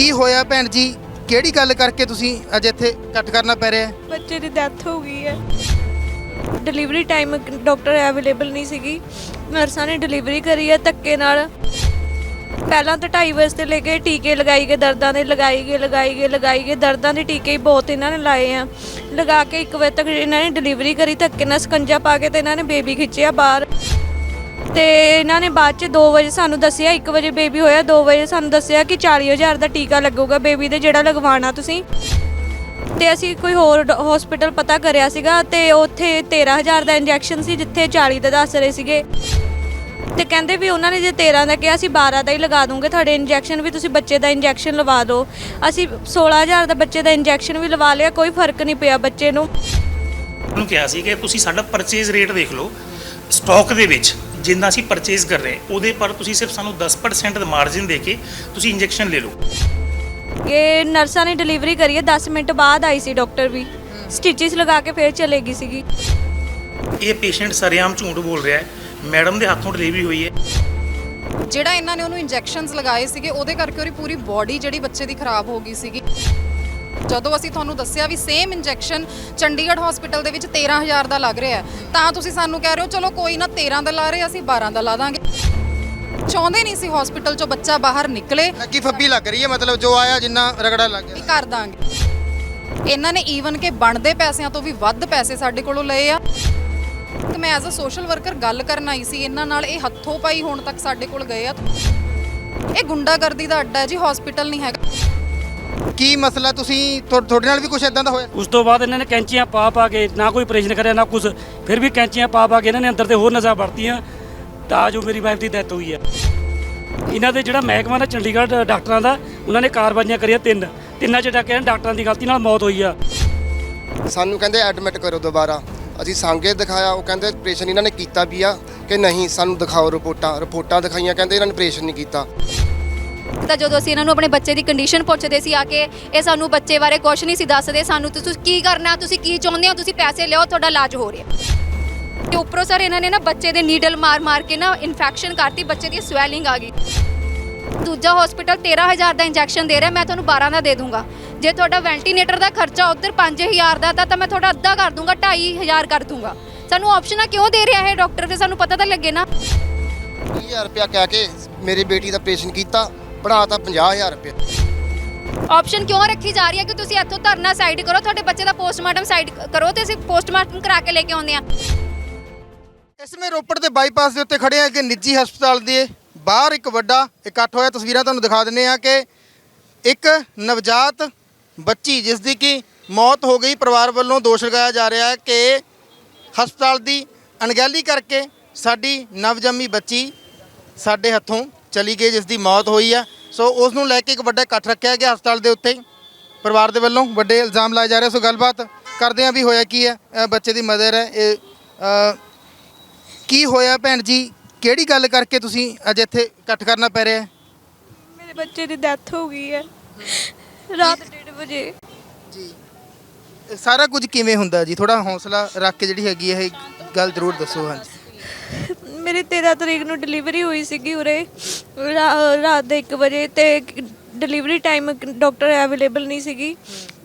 ਕੀ ਹੋਇਆ ਭੈਣ ਜੀ? ਕਿਹੜੀ ਗੱਲ ਕਰਕੇ ਤੁਸੀਂ ਅੱਜ ਇੱਥੇ ਕੱਟ ਕਰਨਾ ਪੈ ਰਿਹਾ ਹੈ? ਬੱਚੇ ਦੀ ਡੈਥ ਹੋ ਗਈ ਹੈ। ਡਿਲੀਵਰੀ ਟਾਈਮ ਡਾਕਟਰ ਅਵੇਲੇਬਲ ਨਹੀਂ ਸੀਗੀ। ਨਰਸਾਂ ਨੇ ਡਿਲੀਵਰੀ ਕਰੀ ਹੈ ਧੱਕੇ ਨਾਲ। ਪਹਿਲਾਂ ਤਾਂ 2.5 ਵਜੇ ਤੇ ਲੈ ਕੇ ਟੀਕੇ ਲਗਾਈ ਗਏ, ਦਰਦਾਂ ਦੇ ਲਗਾਈ ਗਏ ਲਗਾਈ ਗਏ ਲਗਾਈ ਗਏ। ਦਰਦਾਂ ਦੇ ਟੀਕੇ ਹੀ ਬਹੁਤ ਇਹਨਾਂ ਨੇ ਲਾਏ ਆ। ਲਗਾ ਕੇ 1 ਵਜੇ ਤੱਕ ਇਹਨਾਂ ਨੇ ਡਿਲੀਵਰੀ ਕਰੀ, ਧੱਕੇ ਨਾਲ ਸਕੰਜਾ ਪਾ ਕੇ ਤੇ ਇਹਨਾਂ ਨੇ ਬੇਬੀ ਖਿੱਚਿਆ ਬਾਹਰ। ਤੇ ਇਹਨਾਂ ਨੇ ਬਾਅਦ ਚ 2 ਵਜੇ ਸਾਨੂੰ ਦੱਸਿਆ 1 ਵਜੇ ਬੇਬੀ ਹੋਇਆ 2 ਵਜੇ ਸਾਨੂੰ ਦੱਸਿਆ ਕਿ 40000 ਦਾ ਟੀਕਾ ਲੱਗੂਗਾ ਬੇਬੀ ਦੇ ਜਿਹੜਾ ਲਗਵਾਉਣਾ ਤੁਸੀਂ। ਤੇ ਅਸੀਂ ਕੋਈ ਹੋਰ ਹਸਪੀਟਲ ਪਤਾ ਕਰਿਆ ਸੀਗਾ ਤੇ ਉੱਥੇ 13000 ਦਾ ਇੰਜੈਕਸ਼ਨ ਸੀ, ਜਿੱਥੇ 40 ਦਾ ਦੱਸ ਰਹੇ ਸੀਗੇ। ਤੇ ਕਹਿੰਦੇ ਵੀ ਉਹਨਾਂ ਨੇ ਜੇ 13 ਦਾ ਕਿਹਾ, ਅਸੀਂ 12 ਦਾ ਹੀ ਲਗਾ ਦੂੰਗੇ। ਤੁਹਾਡੇ ਇੰਜੈਕਸ਼ਨ ਵੀ ਤੁਸੀਂ ਬੱਚੇ ਦਾ ਇੰਜੈਕਸ਼ਨ ਲਵਾ ਦਿਓ ਅਸੀਂ 16000 ਦਾ ਬੱਚੇ ਦਾ ਇੰਜੈਕਸ਼ਨ ਵੀ ਲਵਾ ਲਿਆ, ਕੋਈ ਫ਼ਰਕ ਨਹੀਂ ਪਿਆ ਬੱਚੇ ਨੂੰ। ਨੂੰ ਕਿਹਾ ਸੀ ਕਿ ਤੁਸੀਂ ਸਾਡਾ ਪਰਚੇਜ਼ ਰੇਟ ਦੇਖ ਲਓ ਸਟਾਕ ਦੇ ਵਿੱਚ। ਜਿੰਨਾ ਅਸੀਂ ਪਰਚੇਜ਼ ਕਰ ਰਹੇ ਉਹਦੇ ਪਰ ਤੁਸੀਂ ਸਿਰਫ ਸਾਨੂੰ 10% ਦਾ ਮਾਰਜਿਨ ਦੇ ਕੇ ਤੁਸੀਂ ਇੰਜੈਕਸ਼ਨ ਲੈ ਲਓ। ਕਿ ਨਰਸਾਂ ਨੇ ਡਿਲੀਵਰੀ ਕਰੀ ਹੈ 10 ਮਿੰਟ ਬਾਅਦ ਆਈ ਸੀ ਡਾਕਟਰ ਵੀ। ਸਟਿਚਸ ਲਗਾ ਕੇ ਫੇਰ ਚਲੇ ਗਈ ਸੀਗੀ। ਇਹ ਪੇਸ਼ੈਂਟ ਸਰੇਆਮ ਝੂਠ ਬੋਲ ਰਿਹਾ ਹੈ ਮੈਡਮ ਦੇ ਹੱਥੋਂ ਡਿਲੀਵਰੀ ਹੋਈ ਹੈ। ਜਿਹੜਾ ਇਹਨਾਂ ਨੇ ਉਹਨੂੰ ਇੰਜੈਕਸ਼ਨਸ ਲਗਾਏ ਸੀਗੇ ਉਹਦੇ ਕਰਕੇ ਉਹਦੀ ਪੂਰੀ ਬਾਡੀ ਜਿਹੜੀ ਬੱਚੇ ਦੀ ਖਰਾਬ ਹੋ ਗਈ ਸੀਗੀ। ਜਦੋਂ ਅਸੀਂ ਤੁਹਾਨੂੰ ਦੱਸਿਆ ਵੀ ਸੇਮ ਇੰਜੈਕਸ਼ਨ ਚੰਡੀਗੜ੍ਹ ਹਸਪੀਟਲ ਦੇ ਵਿੱਚ 13000 ਦਾ ਲੱਗ ਰਿਹਾ ਹੈ, ਤਾਂ ਤੁਸੀਂ ਸਾਨੂੰ ਕਹਿ ਰਹੇ ਹੋ ਚਲੋ ਕੋਈ ਨਾ 13 ਦਾ ਲਾ ਰਹੇ ਅਸੀਂ 12 ਦਾ ਲਾ ਦਾਂਗੇ। ਚਾਹੁੰਦੇ ਨਹੀਂ ਸੀ ਹਸਪੀਟਲ ਚੋਂ ਬੱਚਾ ਬਾਹਰ ਨਿਕਲੇ। ਲੱਗੀ ਫੱਬੀ ਲੱਗ ਰਹੀ ਹੈ ਮਤਲਬ ਜੋ ਆਇਆ ਜਿੰਨਾ ਰਗੜਾ ਲੱਗ ਵੀ ਗਿਆ ਕਰ ਦਾਂਗੇ। ਇਹਨਾਂ ਨੇ ਈਵਨ ਕਿ ਬਣਦੇ ਪੈਸਿਆਂ ਤੋਂ ਵੀ ਵੱਧ ਪੈਸੇ ਸਾਡੇ ਕੋਲੋਂ ਲਏ ਆ। ਤੇ ਮੈਂ ਐਜ਼ ਅ ਸੋਸ਼ਲ ਵਰਕਰ ਗੱਲ ਕਰਨ ਆਈ ਸੀ ਇਹਨਾਂ ਨਾਲ ਇਹ ਹੱਥੋਂ ਪਾਈ ਹੁਣ ਤੱਕ ਸਾਡੇ ਕੋਲ ਗਏ ਆ। ਇਹ ਗੁੰਡਾਗਰਦੀ ਦਾ ਅੱਡਾ ਹੈ ਜੀ ਹਸਪੀਟਲ ਨਹੀਂ ਹੈਗਾ। ਕੀ ਮਸਲਾ ਤੁਸੀਂ ਤੁਹਾ- ਤੁਹਾਡੇ ਨਾਲ ਵੀ ਕੁਝ ਇਦਾਂ ਦਾ ਹੋਇਆ? ਉਸ ਤੋਂ ਬਾਅਦ ਇਹਨਾਂ ਨੇ ਕੈਂਚੀਆਂ ਪਾ ਪਾ ਕੇ ਨਾ ਕੋਈ ਆਪਰੇਸ਼ਨ ਕਰਿਆ ਨਾ ਕੁਝ ਫਿਰ ਵੀ ਕੈਂਚੀਆਂ ਪਾ ਪਾ ਕੇ ਇਹਨਾਂ ਨੇ ਅੰਦਰ ਤੇ ਹੋਰ ਨਜ਼ਾ ਵਰਤੀਆਂ ਤਾਂ ਜੋ ਮੇਰੀ ਵਾਈਫ ਦੀ ਡੈਥ ਹੋਈ ਹੈ। ਇਹਨਾਂ ਦੇ ਜਿਹੜਾ ਮਹਿਕਮਾ ਨਾ ਚੰਡੀਗੜ੍ਹ ਡਾਕਟਰਾਂ ਦਾ ਉਹਨਾਂ ਨੇ ਕਾਰਵਾਈਆਂ ਕਰੀਆਂ ਤਿੰਨ। ਤਿੰਨਾਂ ਚ ਡਾਕਿਆ ਡਾਕਟਰਾਂ ਦੀ ਗਲਤੀ ਨਾਲ ਮੌਤ ਹੋਈ ਆ। ਸਾਨੂੰ ਕਹਿੰਦੇ ਐਡਮਿਟ ਕਰੋ ਦੁਬਾਰਾ। ਅਸੀਂ ਸਾਂਗੇ ਦਿਖਾਇਆ ਉਹ ਕਹਿੰਦੇ ਆਪਰੇਸ਼ਨ ਇਹਨਾਂ ਨੇ ਕੀਤਾ ਵੀ ਆ ਕਿ ਨਹੀਂ ਸਾਨੂੰ ਦਿਖਾਓ ਰਿਪੋਰਟਾਂ। ਰਿਪੋਰਟਾਂ ਦਿਖਾਈਆਂ ਕਹਿੰਦੇ ਇਹਨਾਂ ਨੇ ਆਪਰੇਸ਼ਨ ਨਹੀਂ ਕੀਤਾ। ਤਾਂ ਜਦੋਂ ਅਸੀਂ ਇਹਨਾਂ ਨੂੰ ਆਪਣੇ ਬੱਚੇ ਦੀ ਕੰਡੀਸ਼ਨ ਪੁੱਛਦੇ ਸੀ ਆ ਕੇ, ਇਹ ਸਾਨੂੰ ਬੱਚੇ ਬਾਰੇ ਕੁਝ ਨਹੀਂ ਸੀ ਦੱਸਦੇ, ਸਾਨੂੰ ਤੁਸੀਂ ਕੀ ਕਰਨਾ, ਤੁਸੀਂ ਕੀ ਚਾਹੁੰਦੇ ਹੋ, ਤੁਸੀਂ ਪੈਸੇ ਲਿਓ ਤੁਹਾਡਾ ਇਲਾਜ ਹੋ ਰਿਹਾ। ਤੇ ਉੱਪਰੋਂ ਸਰ ਇਹਨਾਂ ਨੇ ਨਾ ਬੱਚੇ ਦੇ ਨੀਡਲ ਮਾਰ ਮਾਰ ਕੇ ਨਾ ਇਨਫੈਕਸ਼ਨ ਕਰਤੀ, ਬੱਚੇ ਦੀ ਸਵੈਲਿੰਗ ਆ ਗਈ। ਦੂਜਾ ਹਸਪੀਟਲ 13000 ਦਾ ਇੰਜੈਕਸ਼ਨ ਦੇ ਰਿਹਾ, ਮੈਂ ਤੁਹਾਨੂੰ 12 ਦਾ ਦੇ ਦੂੰਗਾ। ਜੇ ਤੁਹਾਡਾ ਵੈਂਟੀਲੇਟਰ ਦਾ ਖਰਚਾ ਉਧਰ 5000 ਦਾ, ਤਾਂ ਤਾਂ ਮੈਂ ਤੁਹਾਡਾ ਅੱਧਾ ਕਰ ਦੂੰਗਾ 2500 ਕਰ ਦੂੰਗਾ। ਸਾਨੂੰ ਆਪਸ਼ਨਾਂ ਕਿਉਂ ਦੇ ਰਿਹਾ ਹੈ ਡਾਕਟਰ ਫਿਰ ਸਾਨੂੰ ਪਤਾ ਤਾਂ ਲੱਗੇ ਨਾ। 20000 ਰੁਪਇਆ ਕਹਿ ਕੇ ਮੇਰੀ ਬੇਟੀ ਦਾ ਆਪਰੇਸ਼ਨ ਕੀਤਾ। ਬਣਾਤਾ 50000 ਰੁਪਇਆ ਆਪਸ਼ਨ ਕਿਉਂ ਰੱਖੀ ਜਾ ਰਹੀ ਹੈ ਕਿ ਤੁਸੀਂ ਇੱਥੋਂ ਧਰਨਾ ਸਾਈਡ ਕਰੋ ਤੁਹਾਡੇ ਬੱਚੇ ਦਾ ਪੋਸਟਮਾਰਟਮ ਸਾਈਡ ਕਰੋ ਤੇ ਅਸੀਂ ਪੋਸਟਮਾਰਟਮ ਕਰਾ ਕੇ ਲੈ ਕੇ ਆਉਂਦੇ ਆ ਇਸ ਸਮੇਂ ਰੋਪੜ ਦੇ ਬਾਈਪਾਸ ਦੇ ਉੱਤੇ ਖੜੇ ਆ ਕਿ ਨਿੱਜੀ ਹਸਪਤਾਲ ਦੇ ਬਾਹਰ ਇੱਕ ਵੱਡਾ ਇਕੱਠ ਹੋਇਆ। ਤਸਵੀਰਾਂ ਤੁਹਾਨੂੰ ਦਿਖਾ ਦਿੰਨੇ ਆ ਕਿ ਇੱਕ ਨਵਜਾਤ ਬੱਚੀ ਜਿਸ ਦੀ ਕਿ ਮੌਤ ਹੋ ਗਈ। ਪਰਿਵਾਰ ਵੱਲੋਂ ਦੋਸ਼ ਲਗਾਇਆ ਜਾ ਰਿਹਾ ਹੈ ਕਿ ਹਸਪਤਾਲ ਦੀ ਅਣਗਹਿਲੀ ਕਰਕੇ ਸਾਡੀ ਨਵਜੰਮੀ ਬੱਚੀ ਸਾਡੇ ਹੱਥੋਂ ਚਲੀ ਗਈ ਜਿਸ ਦੀ ਮੌਤ ਹੋਈ ਆ। ਸੋ ਉਸ ਨੂੰ ਲੈ ਕੇ ਇੱਕ ਵੱਡਾ ਇਕੱਠ ਰੱਖਿਆ ਗਿਆ ਹਸਪਤਾਲ ਦੇ ਉੱਤੇ ਪਰਿਵਾਰ ਦੇ ਵੱਲੋਂ ਵੱਡੇ ਇਲਜ਼ਾਮ ਲਾਏ ਜਾ ਰਹੇ ਸੋ ਗੱਲਬਾਤ ਕਰਦੇ ਆ ਵੀ ਹੋਇਆ ਕੀ ਹੈ। ਬੱਚੇ ਦੀ ਮਦਰ ਹੈ। ਇਹ ਕੀ ਹੋਇਆ ਭੈਣ ਜੀ? ਕਿਹੜੀ ਗੱਲ ਕਰਕੇ ਤੁਸੀਂ ਅੱਜ ਇੱਥੇ ਇਕੱਠ ਕਰਨਾ ਪੈ ਰਿਹਾ ਹੈ? ਮੇਰੇ ਬੱਚੇ ਦੀ ਡੈਥ ਹੋ ਗਈ ਹੈ। ਰਾਤ 1:30 ਵਜੇ। ਜੀ। ਸਾਰਾ ਕੁਝ ਕਿਵੇਂ ਹੁੰਦਾ ਜੀ? ਥੋੜਾ ਹੌਸਲਾ ਰੱਖ ਕੇ ਜਿਹੜੀ ਹੈਗੀ ਇਹ ਗੱਲ ਜ਼ਰੂਰ ਦੱਸੋ। ਹਾਂਜੀ। ਮੇਰੀ 13 ਤਰੀਕ ਨੂੰ ਡਿਲੀਵਰੀ ਹੋਈ ਸੀਗੀ ਉਰੇ। ਰਾ- ਰਾਤ ਦੇ 1 ਵਜੇ ਤੇ ਡਿਲੀਵਰੀ ਟਾਈਮ ਡਾਕਟਰ ਅਵੇਲੇਬਲ ਨਹੀਂ ਸੀਗੀ।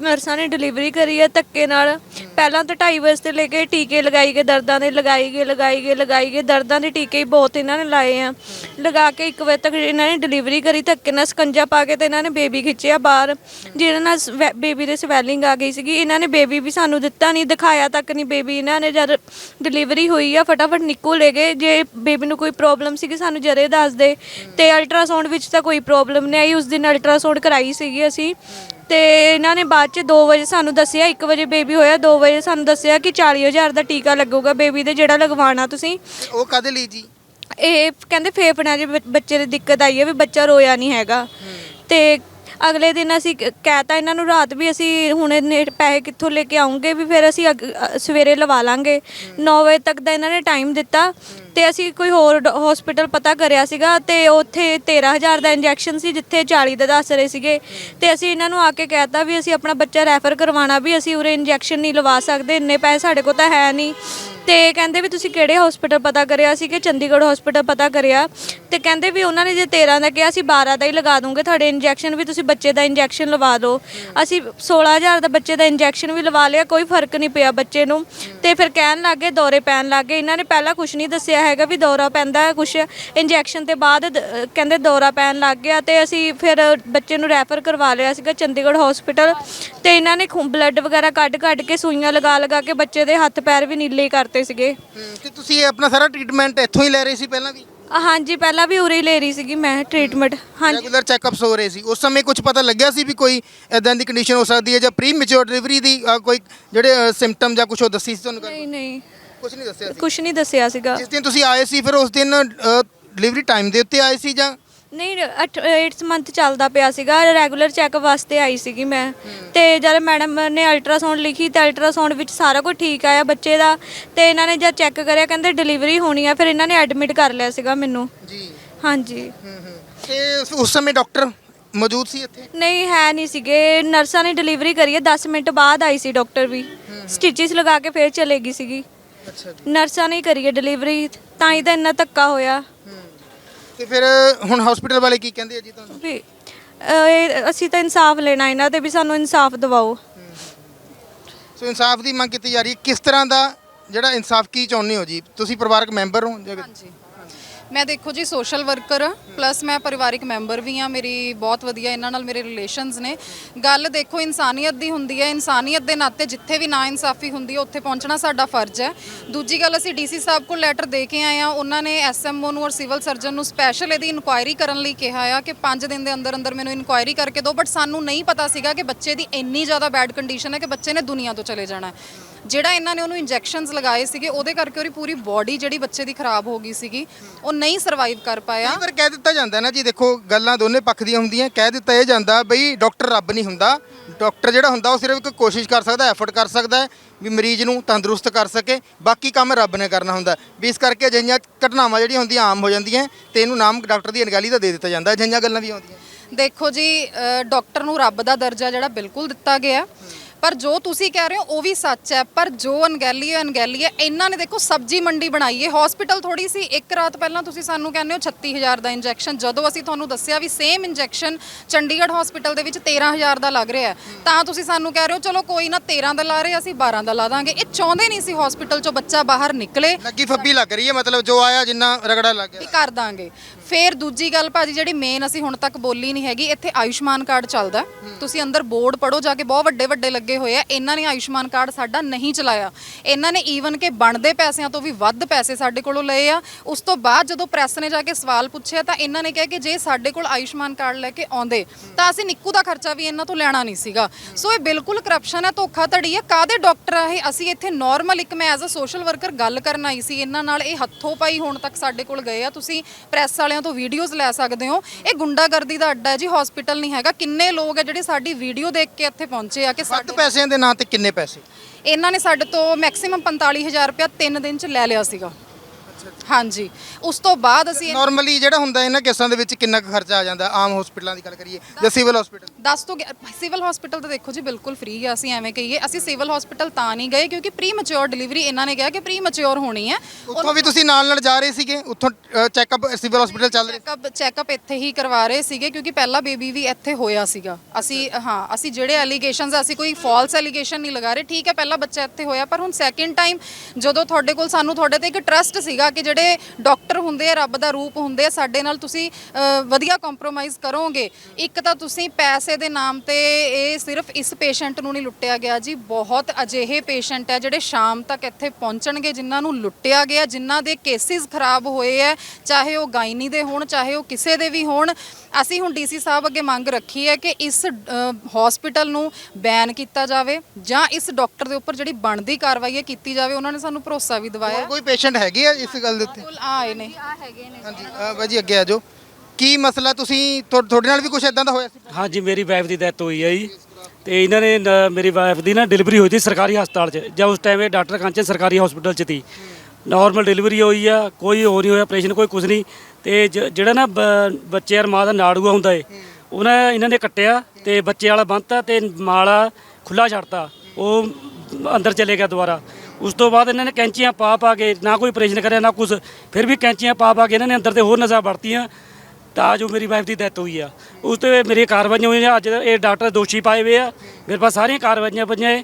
ਨਰਸਾਂ ਨੇ ਡਿਲੀਵਰੀ ਕਰੀ ਹੈ ਧੱਕੇ ਨਾਲ। ਪਹਿਲਾਂ ਤਾਂ 2.5 ਵਜੇ ਤੇ ਲੈ ਕੇ ਟੀਕੇ ਲਗਾਈ ਗਏ, ਦਰਦਾਂ ਦੇ ਲਗਾਈ ਗਏ ਲਗਾਈ ਗਏ ਲਗਾਈ ਗਏ। ਦਰਦਾਂ ਦੇ ਟੀਕੇ ਹੀ ਬਹੁਤ ਇਹਨਾਂ ਨੇ ਲਾਏ ਆ। ਲਗਾ ਕੇ 1 ਵਜੇ ਤੱਕ ਇਹਨਾਂ ਨੇ ਡਿਲੀਵਰੀ ਕਰੀ, ਧੱਕੇ ਨਾਲ ਸਕੰਜਾ ਪਾ ਕੇ ਤੇ ਇਹਨਾਂ ਨੇ ਬੇਬੀ ਖਿੱਚਿਆ ਬਾਹਰ। ਜਿਹਦੇ ਨਾਲ ਬੇਬੀ ਦੇ ਸਵੈਲਿੰਗ ਆ ਗਈ ਸੀਗੀ। ਇਹਨਾਂ ਨੇ ਬੇਬੀ ਵੀ ਸਾਨੂੰ ਦਿੱਤਾ ਨਹੀਂ, ਦਿਖਾਇਆ ਤੱਕ ਨਹੀਂ ਬੇਬੀ ਇਹਨਾਂ ਨੇ ਜਦ ਡਿਲੀਵਰੀ ਹੋਈ ਆ, ਫਟਾਫਟ ਨਿੱਕੂ ਲੈ ਗਏ। ਜੇ ਬੇਬੀ ਨੂੰ ਕੋਈ ਪ੍ਰੋਬਲਮ ਸੀਗੀ, ਸਾਨੂੰ ਜਰੇ ਦੱਸ ਦੇ। ਤੇ ਅਲਟਰਾਸਾਊਂਡ ਵਿੱਚ ਤਾਂ ਕੋਈ ਪ੍ਰੋਬਲਮ ਨਹੀਂ ਆਈ। ਉਸ ਦਿਨ ਅਲਟਰਾਸਾਊਂਡ ਕਰਾਈ ਸੀਗੀ ਅਸੀਂ। ਤੇ ਇਹਨਾਂ ਨੇ ਬਾਅਦ ਚ 2 ਵਜੇ ਸਾਨੂੰ ਦੱਸਿਆ 1 ਵਜੇ ਬੇਬੀ ਹੋਇਆ 2 ਵਜੇ ਸਾਨੂੰ ਦੱਸਿਆ ਕਿ 40000 ਦਾ ਟੀਕਾ ਲੱਗੂਗਾ ਬੇਬੀ ਦੇ ਜਿਹੜਾ ਲਗਵਾਉਣਾ ਤੁਸੀਂ। ਉਹ ਕਦੇ ਲਈ ਜੀ? ਇਹ ਕਹਿੰਦੇ ਫੇਫੜਿਆਂ 'ਚ ਬੱਚ- ਬੱਚੇ ਦੀ ਦਿੱਕਤ ਆਈ ਹੈ ਵੀ ਬੱਚਾ ਰੋਇਆ ਨਹੀਂ ਹੈਗਾ। ਤੇ ਅਗਲੇ ਦਿਨ ਅਸੀਂ ਕ- ਕਹਿਤਾ ਇਹਨਾਂ ਨੂੰ ਰਾਤ ਵੀ ਅਸੀਂ ਹੁਣ ਇੰਨੇ ਪੈਸੇ ਕਿੱਥੋਂ ਲੈ ਕੇ ਆਉਂਗੇ ਵੀ ਫਿਰ ਅਸੀਂ ਅੱਗ- ਅ, ਸਵੇਰੇ ਲਵਾ ਲਾਂਗੇ। 9 ਵਜੇ ਤੱਕ ਦਾ ਇਹਨਾਂ ਨੇ ਟਾਈਮ ਦਿੱਤਾ ਤੇ ਅਸੀਂ ਕੋਈ ਹੋਰ ਹਸਪੀਟਲ ਪਤਾ ਕਰਿਆ ਸੀਗਾ ਤੇ ਉੱਥੇ 13000 ਦਾ ਇੰਜੈਕਸ਼ਨ ਸੀ ਜਿੱਥੇ 40 ਦਾ ਦੱਸ ਰਹੇ ਸੀਗੇ। ਤੇ ਅਸੀਂ ਇਹਨਾਂ ਨੂੰ ਆ ਕੇ ਕਹਿਤਾ ਵੀ ਅਸੀਂ ਆਪਣਾ ਬੱਚਾ ਰੈਫਰ ਕਰਵਾਉਣਾ ਵੀ ਅਸੀਂ ਉਰੇ ਇੰਜੈਕਸ਼ਨ ਨਹੀਂ ਲਵਾ ਸਕਦੇ ਇੰਨੇ ਪੈਸੇ ਸਾਡੇ ਕੋਲ ਤਾਂ ਹੈ ਨਹੀਂ। ਤੇ ਕਹਿੰਦੇ ਵੀ ਤੁਸੀਂ ਕਿਹੜੇ ਹਸਪੀਟਲ ਪਤਾ ਕਰਿਆ ਸੀ ਕਿ ਚੰਡੀਗੜ੍ਹ ਹਸਪੀਟਲ ਪਤਾ ਕਰਿਆ? ਤੇ ਕਹਿੰਦੇ ਵੀ ਉਹਨਾਂ ਨੇ ਜੇ 13 ਦਾ ਕਿਹਾ, ਅਸੀਂ 12 ਦਾ ਹੀ ਲਗਾ ਦੂੰਗੇ। ਤੁਹਾਡੇ ਇੰਜੈਕਸ਼ਨ ਵੀ ਤੁਸੀਂ ਬੱਚੇ ਦਾ ਇੰਜੈਕਸ਼ਨ ਲਵਾ ਦਿਓ। ਅਸੀਂ 16000 ਦਾ ਬੱਚੇ ਦਾ ਇੰਜੈਕਸ਼ਨ ਵੀ ਲਵਾ ਲਿਆ, ਕੋਈ ਫ਼ਰਕ ਨਹੀਂ ਪਿਆ ਬੱਚੇ ਨੂੰ। ਤੇ ਫਿਰ ਕਹਿਣ ਲੱਗੇ, ਦੌਰੇ ਪੈਣ ਲੱਗੇ ਇਹਨਾਂ ਨੇ ਪਹਿਲਾਂ ਕੁਝ ਨਹੀਂ ਦੱਸਿਆ ਹੈਗਾ ਵੀ ਦੌਰਾ ਪੈਂਦਾ ਕੁਝ ਇੰਜੈਕਸ਼ਨ ਤੇ ਬਾਅਦ ਦ- ਕਹਿੰਦੇ ਦੌਰਾ ਪੈਣ ਲੱਗ ਗਿਆ ਤੇ ਅਸੀਂ ਫਿਰ ਬੱਚੇ ਨੂੰ ਰੈਫਰ ਕਰਵਾ ਲਿਆ ਸੀਗਾ ਚੰਡੀਗੜ੍ਹ ਹਸਪੀਟਲ ਤੇ ਇਹਨਾਂ ਨੇ ਖੂਨ ਬਲੱਡ ਵਗੈਰਾ ਕੱਢ ਕੱਢ ਕੇ ਸੂਈਆਂ ਲਗਾ ਲਗਾ ਕੇ ਬੱਚੇ ਦੇ ਹੱਥ ਪੈਰ ਵੀ ਨੀਲੇ ਕਰਤੇ। ਸੀਗੇ। ਤੇ ਤੁਸੀਂ ਇਹ ਆਪਣਾ ਸਾਰਾ ਟ੍ਰੀਟਮੈਂਟ ਇੱਥੋਂ ਹੀ ਲੈ ਰਹੇ ਸੀ ਪਹਿਲਾਂ ਵੀ? ਅ, ਹਾਂਜੀ ਪਹਿਲਾਂ ਵੀ ਉਰੇ ਹੀ ਲੈ ਰਹੀ ਸੀਗੀ ਮੈਂ ਟ੍ਰੀਟਮੈਂਟ ਹਾਂਜੀ। ਰੈਗੂਲਰ ਚੈੱਕਅਪਸ ਹੋ ਰਹੇ ਸੀ। ਉਸ ਸਮੇਂ ਕੁਝ ਪਤਾ ਲੱਗਿਆ ਸੀ ਵੀ ਕੋਈ ਇਦਾਂ ਦੀ ਕੰਡੀਸ਼ਨ ਹੋ ਸਕਦੀ ਹੈ ਜਾਂ ਪ੍ਰੀ ਮੈਚੁਰ ਡਿਲੀਵਰੀ ਦੀ ਅ, ਕੋਈ ਜਿਹੜੇ ਸਿੰਪਟਮ ਜਾਂ ਕੁਝ ਉਹ ਦੱਸੀ ਸੀ ਤੁਹਾਨੂੰ ਨਹੀਂ ਨਹੀਂ। ਕੁਝ ਨਹੀਂ ਦੱਸਿਆ ਸੀ। ਕੁਝ ਨਹੀਂ ਦੱਸਿਆ ਸੀਗਾ। ਜਿਸ ਦਿਨ ਤੁਸੀਂ ਆਏ ਸੀ ਫਿਰ ਉਸ ਦਿਨ ਡਿਲੀਵਰੀ ਟਾਈਮ ਦੇ ਉੱਤੇ ਆਏ ਸੀ ਜਾਂ ਨਹੀਂ 8th ਮੰਥ ਚੱਲਦਾ ਪਿਆ ਸੀਗਾ ਰੈਗੂਲਰ ਚੈੱਕ ਵਾਸਤੇ ਆਈ ਸੀਗੀ ਮੈਂ। ਤੇ ਜਦ ਮੈਡਮ ਨੇ ਅਲਟਰਾਸਾਊਂਡ ਲਿਖੀ ਤੇ ਅਲਟਰਾਸਾਊਂਡ ਵਿੱਚ ਸਾਰਾ ਕੁਝ ਠੀਕ ਆਇਆ ਬੱਚੇ ਦਾ ਤੇ ਇਹਨਾਂ ਨੇ ਜਦ ਚੈੱਕ ਕਰਿਆ ਕਹਿੰਦੇ ਡਿਲੀਵਰੀ ਹੋਣੀ ਆ ਫਿਰ ਇਹਨਾਂ ਨੇ ਐਡਮਿਟ ਕਰ ਲਿਆ ਸੀਗਾ ਮੈਨੂੰ। ਜੀ। ਹਾਂਜੀ। ਤੇ ਉਸ- ਸਮੇਂ ਡਾਕਟਰ ਮੌਜੂਦ ਸੀ ਇੱਥੇ? ਨਹੀਂ ਹੈ ਨਹੀਂ ਸੀਗੇ। ਨਰਸਾਂ ਨੇ ਡਿਲੀਵਰੀ ਕਰੀ ਹੈ 10 ਮਿੰਟ ਬਾਅਦ ਆਈ ਸੀ ਡਾਕਟਰ ਵੀ। ਸਟਿਚਸ ਲਗਾ ਕੇ ਫਿਰ ਚਲੇ ਗਈ ਸੀਗੀ। ਅੱਛਾ ਜੀ। ਨਰਸਾਂ ਨੇ ਹੀ ਕਰੀ ਹੈ ਡਿਲੀਵਰੀ ਤਾਂ ਹੀ ਤਾਂ ਇੰਨਾ ਧੱਕਾ ਹੋਇਆ। ਤੇ ਫਿਰ ਹੁਣ ਹਸਪੀਟਲ ਵਾਲੇ ਕੀ ਕਹਿੰਦੇ ਆ ਜੀ ਤੁਹਾਨੂੰ? ਵੀ ਅਹ, ਇਹ- ਅਸੀਂ ਤਾਂ ਇਨਸਾਫ ਲੈਣਾ ਇਹਨਾਂ ਤੇ ਵੀ ਸਾਨੂੰ ਇਨਸਾਫ ਦਿਵਾਓ। ਸੋ ਇਨਸਾਫ ਦੀ ਮੰਗ ਕੀਤੀ ਜਾ ਰਹੀ ਹੈ। ਕਿਸ ਤਰ੍ਹਾਂ ਦਾ ਜਿਹੜਾ ਇਨਸਾਫ ਕੀ ਚਾਹੁੰਦੇ ਹੋ ਜੀ? ਤੁਸੀਂ ਪਰਿਵਾਰਕ ਮੈਂਬਰ ਹੋ ਜਾਂ ਹਾਂਜੀ। ਮੈਂ ਦੇਖੋ ਜੀ ਸੋਸ਼ਲ ਵਰਕਰ ਆ ਪਲੱਸ ਮੈਂ ਪਰਿਵਾਰਿਕ ਮੈਂਬਰ ਵੀ ਆ ਮੇਰੀ ਬਹੁਤ ਵਧੀਆ, ਇਹਨਾਂ ਨਾਲ ਮੇਰੇ ਰਿਲੇਸ਼ਨਸ ਨੇ। ਗੱਲ ਦੇਖੋ, ਇਨਸਾਨੀਅਤ ਦੀ ਹੁੰਦੀ ਹੈ, ਇਨਸਾਨੀਅਤ ਦੇ ਨਾਤੇ ਜਿੱਥੇ ਵੀ ਨਾ ਇਨਸਾਫੀ ਹੁੰਦੀ ਹੈ, ਉੱਥੇ ਪਹੁੰਚਣਾ ਸਾਡਾ ਫਰਜ਼ ਹੈ। ਦੂਜੀ ਗੱਲ, ਅਸੀਂ ਡੀਸੀ ਸਾਹਿਬ ਕੋਲ ਲੈਟਰ ਦੇ ਕੇ ਆਏ ਆ ਉਹਨਾਂ ਨੇ ਐਸਐਮਓ ਨੂੰ ਔਰ ਸਿਵਲ ਸਰਜਨ ਨੂੰ ਸਪੈਸ਼ਲ ਇਹਦੀ ਇਨਕੁਆਇਰੀ ਕਰਨ ਲਈ ਕਿਹਾ ਆ ਕਿ 5 ਦਿਨ ਦੇ ਅੰਦਰ ਅੰਦਰ ਮੈਨੂੰ ਇਨਕੁਆਇਰੀ ਕਰਕੇ ਦਿਓ ਬਟ ਸਾਨੂੰ ਨਹੀਂ ਪਤਾ ਸੀਗਾ ਕਿ ਬੱਚੇ ਦੀ ਇੰਨੀ ਜ਼ਿਆਦਾ ਬੈਡ ਕੰਡੀਸ਼ਨ ਹੈ ਕਿ ਬੱਚੇ ਨੇ ਦੁਨੀਆ ਤੋਂ ਚਲੇ ਜਾਣਾ ਹੈ। ਜਿਹੜਾ ਇਹਨਾਂ ਨੇ ਉਹਨੂੰ ਇੰਜੈਕਸ਼ਨਸ ਲਗਾਏ ਸੀਗੇ ਉਹਦੇ ਕਰਕੇ ਉਹਦੀ ਪੂਰੀ ਬਾਡੀ ਜਿਹੜੀ ਬੱਚੇ ਦੀ ਖਰਾਬ ਹੋ ਗਈ ਸੀਗੀ ਉਹ ਨਹੀਂ ਸਰਵਾਈਵ ਕਰ ਪਾਇਆ। ਵਾਰ ਕਹਿ ਦਿੱਤਾ ਜਾਂਦਾ ਨਾ ਜੀ ਦੇਖੋ ਗੱਲਾਂ ਦੋਨੇ ਪੱਖ ਦੀਆਂ ਹੁੰਦੀਆਂ ਕਹਿ ਦਿੱਤਾ ਇਹ ਜਾਂਦਾ ਬਈ ਡਾਕਟਰ ਰੱਬ ਨਹੀਂ ਹੁੰਦਾ। ਡਾਕਟਰ ਜਿਹੜਾ ਹੁੰਦਾ ਉਹ ਸਿਰਫ ਇੱਕ ਕੋਸ਼ਿਸ਼ ਕਰ ਸਕਦਾ ਐਫਰਟ ਕਰ ਸਕਦਾ ਹੈ ਵੀ ਮਰੀਜ਼ ਨੂੰ ਤੰਦਰੁਸਤ ਕਰ ਸਕੇ ਬਾਕੀ ਕੰਮ ਰੱਬ ਨੇ ਕਰਨਾ ਹੁੰਦਾ। ਵੀ ਇਸ ਕਰਕੇ ਅਜਿਹੀਆਂ ਘਟਨਾਵਾਂ ਜਿਹੜੀਆਂ ਹੁੰਦੀਆਂ ਆਮ ਹੋ ਜਾਂਦੀਆਂ ਤੇ ਇਹਨੂੰ ਨਾਮ ਡਾਕਟਰ ਦੀ ਅਣਗਹਿਲੀ ਦਾ ਦੇ ਦਿੱਤਾ ਜਾਂਦਾ ਅਜਿਹੀਆਂ ਗੱਲਾਂ ਵੀ ਆਉਂਦੀਆਂ। ਦੇਖੋ ਜੀ ਡਾਕਟਰ ਨੂੰ ਰੱਬ ਦਾ ਦਰਜਾ ਜਿਹੜਾ ਬਿਲਕੁਲ ਦਿੱਤਾ ਗਿਆ। ਪਰ ਜੋ ਤੁਸੀਂ ਕਹਿ ਰਹੇ ਹੋ ਉਹ ਵੀ ਸੱਚ ਹੈ। ਪਰ ਜੋ ਅਣਗਹਿਲੀ ਹੈ ਅਣਗਹਿਲੀ ਹੈ। ਇਹਨਾਂ ਨੇ ਦੇਖੋ ਸਬਜੀ ਮੰਡੀ ਬਣਾਈ ਹੈ। ਹਸਪੀਟਲ ਥੋੜੀ ਸੀ। ਇੱਕ ਰਾਤ ਪਹਿਲਾਂ ਤੁਸੀਂ ਸਾਨੂੰ ਕਹਿੰਦੇ ਹੋ 36000 ਦਾ ਇੰਜੈਕਸ਼ਨ ਜਦੋਂ ਅਸੀਂ ਤੁਹਾਨੂੰ ਦੱਸਿਆ ਵੀ ਸੇਮ ਇੰਜੈਕਸ਼ਨ ਚੰਡੀਗੜ੍ਹ ਹਸਪੀਟਲ ਦੇ ਵਿੱਚ 13000 ਦਾ ਲੱਗ ਰਿਹਾ ਤਾਂ ਤੁਸੀਂ ਸਾਨੂੰ ਕਹਿ ਰਹੇ ਹੋ ਚਲੋ ਕੋਈ ਨਾ 13 ਦਾ ਲਾ ਰਹੇ ਅਸੀਂ 12 ਦਾ ਲਾ ਦਾਂਗੇ। ਇਹ ਚਾਹੁੰਦੇ ਨਹੀਂ ਸੀ ਹਸਪੀਟਲ ਚੋਂ ਬੱਚਾ ਬਾਹਰ ਨਿਕਲੇ। ਲੱਗੀ ਫੱਬੀ ਲੱਗ ਰਹੀ ਹੈ ਮਤਲਬ ਜੋ ਆਇਆ ਜਿੰਨਾ ਰਗੜਾ ਲੱਗ ਗਿਆ। ਵੀ ਕਰ ਦਾਂਗੇ। ਫਿਰ ਦੂਜੀ ਗੱਲ ਭਾਜੀ ਜਿਹੜੀ ਮੇਨ ਅਸੀਂ ਹੁਣ ਤੱਕ ਬੋਲੀ ਨਹੀਂ ਹੈਗੀ ਇੱਥੇ ਆਯੁਸ਼ਮਾਨ ਕਾਰਡ ਚੱਲਦਾ। ਤੁਸੀਂ ਅੰਦਰ ਬੋਰਡ ਪੜੋ ਜਾ ਕੇ ਬਹੁਤ ਵੱਡੇ ਵੱਡੇ ਲੱਗੇ ਹੋਏ ਆ ਇਹਨਾਂ ਨੇ ਆਯੁਸ਼ਮਾਨ ਕਾਰਡ ਸਾਡਾ ਨਹੀਂ ਚਲਾਇਆ। ਇਹਨਾਂ ਨੇ ਈਵਨ ਕਿ ਬਣਦੇ ਪੈਸਿਆਂ ਤੋਂ ਵੀ ਵੱਧ ਪੈਸੇ ਸਾਡੇ ਕੋਲੋਂ ਲਏ ਆ। ਉਸ ਤੋਂ ਬਾਅਦ ਜਦੋਂ ਪ੍ਰੈਸ ਨੇ ਜਾ ਕੇ ਸਵਾਲ ਪੁੱਛਿਆ ਤਾਂ ਇਹਨਾਂ ਨੇ ਕਿਹਾ ਕਿ ਜੇ ਸਾਡੇ ਕੋਲ ਆਯੁਸ਼ਮਾਨ ਕਾਰਡ ਲੈ ਕੇ ਆਉਂਦੇ ਤਾਂ ਅਸੀਂ ਨਿੱਕੂ ਦਾ ਖਰਚਾ ਵੀ ਇਹਨਾਂ ਤੋਂ ਲੈਣਾ ਨਹੀਂ ਸੀਗਾ। ਸੋ ਇਹ ਬਿਲਕੁਲ ਕਰਪਸ਼ਨ ਹੈ ਧੋਖਾਧੜੀ ਹੈ। ਕਾਦੇ ਡਾਕਟਰ ਆ ਇਹ? ਅਸੀਂ ਇੱਥੇ ਨਾਰਮਲ ਇੱਕ ਮੈਂ ਐਜ਼ ਅ ਸੋਸ਼ਲ ਵਰਕਰ ਗੱਲ ਕਰਨ ਆਈ ਸੀ ਇਹਨਾਂ ਨਾਲ ਇਹ ਹੱਥੋਂ ਪਾਈ ਹੁਣ ਤੱਕ ਸਾਡੇ ਕੋਲ ਗਏ ਆ। ਤੁਸੀਂ ਪ੍ਰੈਸ ਵਾਲਿਆਂ ਤੋਂ ਵੀਡੀਓਜ਼ ਲੈ ਸਕਦੇ ਹੋ। ਇਹ ਗੁੰਡਾਗਰਦੀ ਦਾ ਅੱਡਾ ਹੈ ਜੀ ਹਸਪੀਟਲ ਨਹੀਂ ਹੈਗਾ। ਕਿੰਨੇ ਲੋਕ ਹੈ ਜਿਹੜੇ ਸਾਡੀ ਵੀਡੀਓ ਦੇਖ ਕੇ ਇੱਥੇ ਪਹੁੰਚੇ ਆ ਕਿ ਵੱਧ ਸਾਡੇ ਪੈਸਿਆਂ ਦੇ ਨਾਂ ਤੇ ਕਿੰਨੇ ਪੈਸੇ? ਇਹਨਾਂ ਨੇ ਸਾਡੇ ਤੋਂ ਮੈਕਸਿਮਮ 45000 ਰੁਪਇਆ 3 ਦਿਨ ਚ ਲੈ ਲਿਆ ਸੀਗਾ। ਹਾਂਜੀ। ਉਸ ਤੋਂ ਬਾਅਦ ਅਸੀਂ ਨਾਰਮਲੀ ਜਿਹੜਾ ਹੁੰਦਾ ਇਹਨਾਂ ਕੇਸਾਂ ਦੇ ਵਿੱਚ ਕਿੰਨਾ ਕੁ ਖਰਚਾ ਆ ਜਾਂਦਾ ਆਮ ਹਸਪੀਟਲਾਂ ਦੀ ਗੱਲ ਕਰੀਏ ਜਾਂ ਸਿਵਲ ਹਸਪੀਟਲ 10 ਤੋਂ ਸਿਵਲ ਹਸਪੀਟਲ ਤਾਂ ਦੇਖੋ ਜੀ ਬਿਲਕੁਲ ਫ੍ਰੀ ਹੈ ਅਸੀਂ ਐਵੇਂ ਕਹੀਏ। ਅਸੀਂ ਸਿਵਲ ਹਸਪੀਟਲ ਤਾਂ ਨਹੀਂ ਗਏ ਕਿਉਂਕਿ ਪ੍ਰੀ ਮੈਚੁਰ ਡਿਲੀਵਰੀ ਇਹਨਾਂ ਨੇ ਕਿਹਾ ਕਿ ਪ੍ਰੀ ਮੈਚੁਰ ਹੋਣੀ ਹੈ। ਉੱਥੋਂ ਵੀ ਤੁਸੀਂ ਨਾਲ ਨਾਲ ਜਾ ਰਹੇ ਸੀਗੇ? ਉੱਥੋਂ ਚੈੱਕਅਪ ਸਿਵਲ ਹਸਪੀਟਲ ਚੱਲ ਰਿਹਾ? ਚੈੱਕਅਪ ਚੈੱਕਅਪ ਇੱਥੇ ਹੀ ਕਰਵਾ ਰਹੇ ਸੀਗੇ ਕਿਉਂਕਿ ਪਹਿਲਾ ਬੇਬੀ ਵੀ ਇੱਥੇ ਹੋਇਆ ਸੀਗਾ। ਅਸੀਂ ਹਾਂ ਅਸੀਂ ਜਿਹੜੇ ਐਲੀਗੇਸ਼ਨਸ ਅਸੀਂ ਕੋਈ ਫਾਲਸ ਐਲੀਗੇਸ਼ਨ ਨਹੀਂ ਲਗਾ ਰਹੇ। ਠੀਕ ਹੈ ਪਹਿਲਾ ਬੱਚਾ ਇੱਥੇ ਹੋਇਆ ਪਰ ਹੁਣ ਸੈਕਿੰਡ ਟਾਈਮ ਜਦੋਂ ਤੁਹਾਡੇ ਕੋਲ ਸਾਨੂੰ ਤੁਹਾਡੇ ਤੇ ਇੱਕ ਟਰਸਟ ਸੀਗਾ ਕਿ ਜਿਹੜੇ ਡਾਕਟਰ ਹੁੰਦੇ ਆ ਰੱਬ ਦਾ ਰੂਪ ਹੁੰਦੇ ਆ ਸਾਡੇ ਨਾਲ ਤੁਸੀਂ ਅ, ਵਧੀਆ ਕੰਪਰੋਮਾਈਜ਼ ਕਰੋਗੇ। ਇੱਕ ਤਾਂ ਤੁਸੀਂ ਪੈਸੇ ਦੇ ਨਾਮ ਤੇ ਇਹ ਸਿਰਫ ਇਸ ਪੇਸ਼ੈਂਟ ਨੂੰ ਨਹੀਂ ਲੁੱਟਿਆ ਗਿਆ ਜੀ। ਬਹੁਤ ਅਜਿਹੇ ਪੇਸ਼ੈਂਟ ਹੈ ਜਿਹੜੇ ਸ਼ਾਮ ਤੱਕ ਇੱਥੇ ਪਹੁੰਚਣਗੇ ਜਿਨ੍ਹਾਂ ਨੂੰ ਲੁੱਟਿਆ ਗਿਆ ਜਿਨ੍ਹਾਂ ਦੇ ਕੇਸਿਸ ਖਰਾਬ ਹੋਏ ਹੈ ਚਾਹੇ ਉਹ ਗਾਇਨੀ ਦੇ ਹੋਣ ਚਾਹੇ ਉਹ ਕਿਸੇ ਦੇ ਵੀ ਹੋਣ। ਅਸੀਂ ਹੁਣ ਡੀਸੀ ਸਾਹਿਬ ਅੱਗੇ ਮੰਗ ਰੱਖੀ ਹੈ ਕਿ ਇਸ ਹਸਪੀਟਲ ਨੂੰ ਬੈਨ ਕੀਤਾ ਜਾਵੇ ਜਾਂ ਇਸ ਡਾਕਟਰ ਦੇ ਉੱਪਰ ਜਿਹੜੀ ਬਣਦੀ ਕਾਰਵਾਈ ਹੈ ਕੀਤੀ ਜਾਵੇ ਉਹਨਾਂ ਨੇ ਸਾਨੂੰ ਭਰੋਸਾ ਵੀ ਦਿਵਾਇਆ। ਹੋਰ ਕੋਈ ਪੇਸ਼ੈਂਟ ਹੈਗੇ ਆ ਇਸ ਗੱਲ ਦੇ ਉੱਤੇ ਬਿਲਕੁਲ ਆਏ ਨੇ। ਹਾਂਜੀ ਅ, ਬਾਜੀ ਅੱਗੇ ਆ ਜਾਓ। ਕੀ ਮਸਲਾ ਤੁਸੀਂ ਤੁਹਾ- ਤੁਹਾਡੇ ਨਾਲ ਵੀ ਕੁਝ ਇਦਾਂ ਦਾ ਹੋਇਆ ਸੀ? ਹਾਂਜੀ ਮੇਰੀ ਵਾਈਫ ਦੀ ਡੈਥ ਹੋਈ ਹੈ ਜੀ। ਤੇ ਇਹਨਾਂ ਨੇ ਨ- ਮੇਰੀ ਵਾਈਫ ਦੀ ਨਾ ਡਿਲੀਵਰੀ ਹੋਈ ਸੀ ਸਰਕਾਰੀ ਹਸਪਤਾਲ 'ਚ। ਜਾਂ ਉਸ ਟਾਈਮ ਇਹ ਡਾਕਟਰ ਕਾਂਚਨ ਸਰਕਾਰੀ ਹਸਪਤਾਲ 'ਚ ਸੀ। ਨਾਰਮਲ ਡਿਲੀਵਰੀ ਹੋਈ ਆ ਕੋਈ ਹੋਰ ਨਹੀਂ ਹੋਇਆ ਆਪਰੇਸ਼ਨ ਕੋਈ ਕੁਝ ਨਹੀਂ। ਤੇ ਜ- ਜਿਹੜਾ ਨਾ ਬ- ਬੱਚੇ ਔਰ ਮਾਂ ਦਾ ਨਾੜੂਆ ਹੁੰਦਾ ਏ ਉਹਨਾਂ ਇਹਨਾਂ ਨੇ ਕੱਟਿਆ ਤੇ ਬੱਚੇ ਵਾਲਾ ਬੰਨਤਾ ਤੇ ਮਾਲਾ ਖੁੱਲਾ ਛੱਡਤਾ। ਉਹ ਅੰਦਰ ਚਲੇ ਗਿਆ ਦੁਬਾਰਾ। ਉਸ ਤੋਂ ਬਾਅਦ ਇਹਨਾਂ ਨੇ ਕੈਂਚੀਆਂ ਪਾ ਪਾ ਕੇ ਨਾ ਕੋਈ ਆਪਰੇਸ਼ਨ ਕਰਿਆ ਨਾ ਕੁਝ ਫਿਰ ਵੀ ਕੈਂਚੀਆਂ ਪਾ ਪਾ ਕੇ ਇਹਨਾਂ ਨੇ ਅੰਦਰ ਤੇ ਹੋਰ ਨਜ਼ਾ ਵੜਤੀਆਂ ਤਾਂ ਜੋ ਮੇਰੀ ਵਾਈਫ ਦੀ ਡੈਥ ਹੋਈ ਆ। ਉਸ ਤੇ ਮੇਰੀ ਕਾਰਵਾਈਆਂ ਹੋਈਆਂ ਅੱਜ ਇਹ ਡਾਕਟਰ ਦੋਸ਼ੀ ਪਾਏ ਹੋਏ ਆ। ਮੇਰੇ ਪਾਸ ਸਾਰੀਆਂ ਕਾਰਵਾਈਆਂ ਪਈਆਂ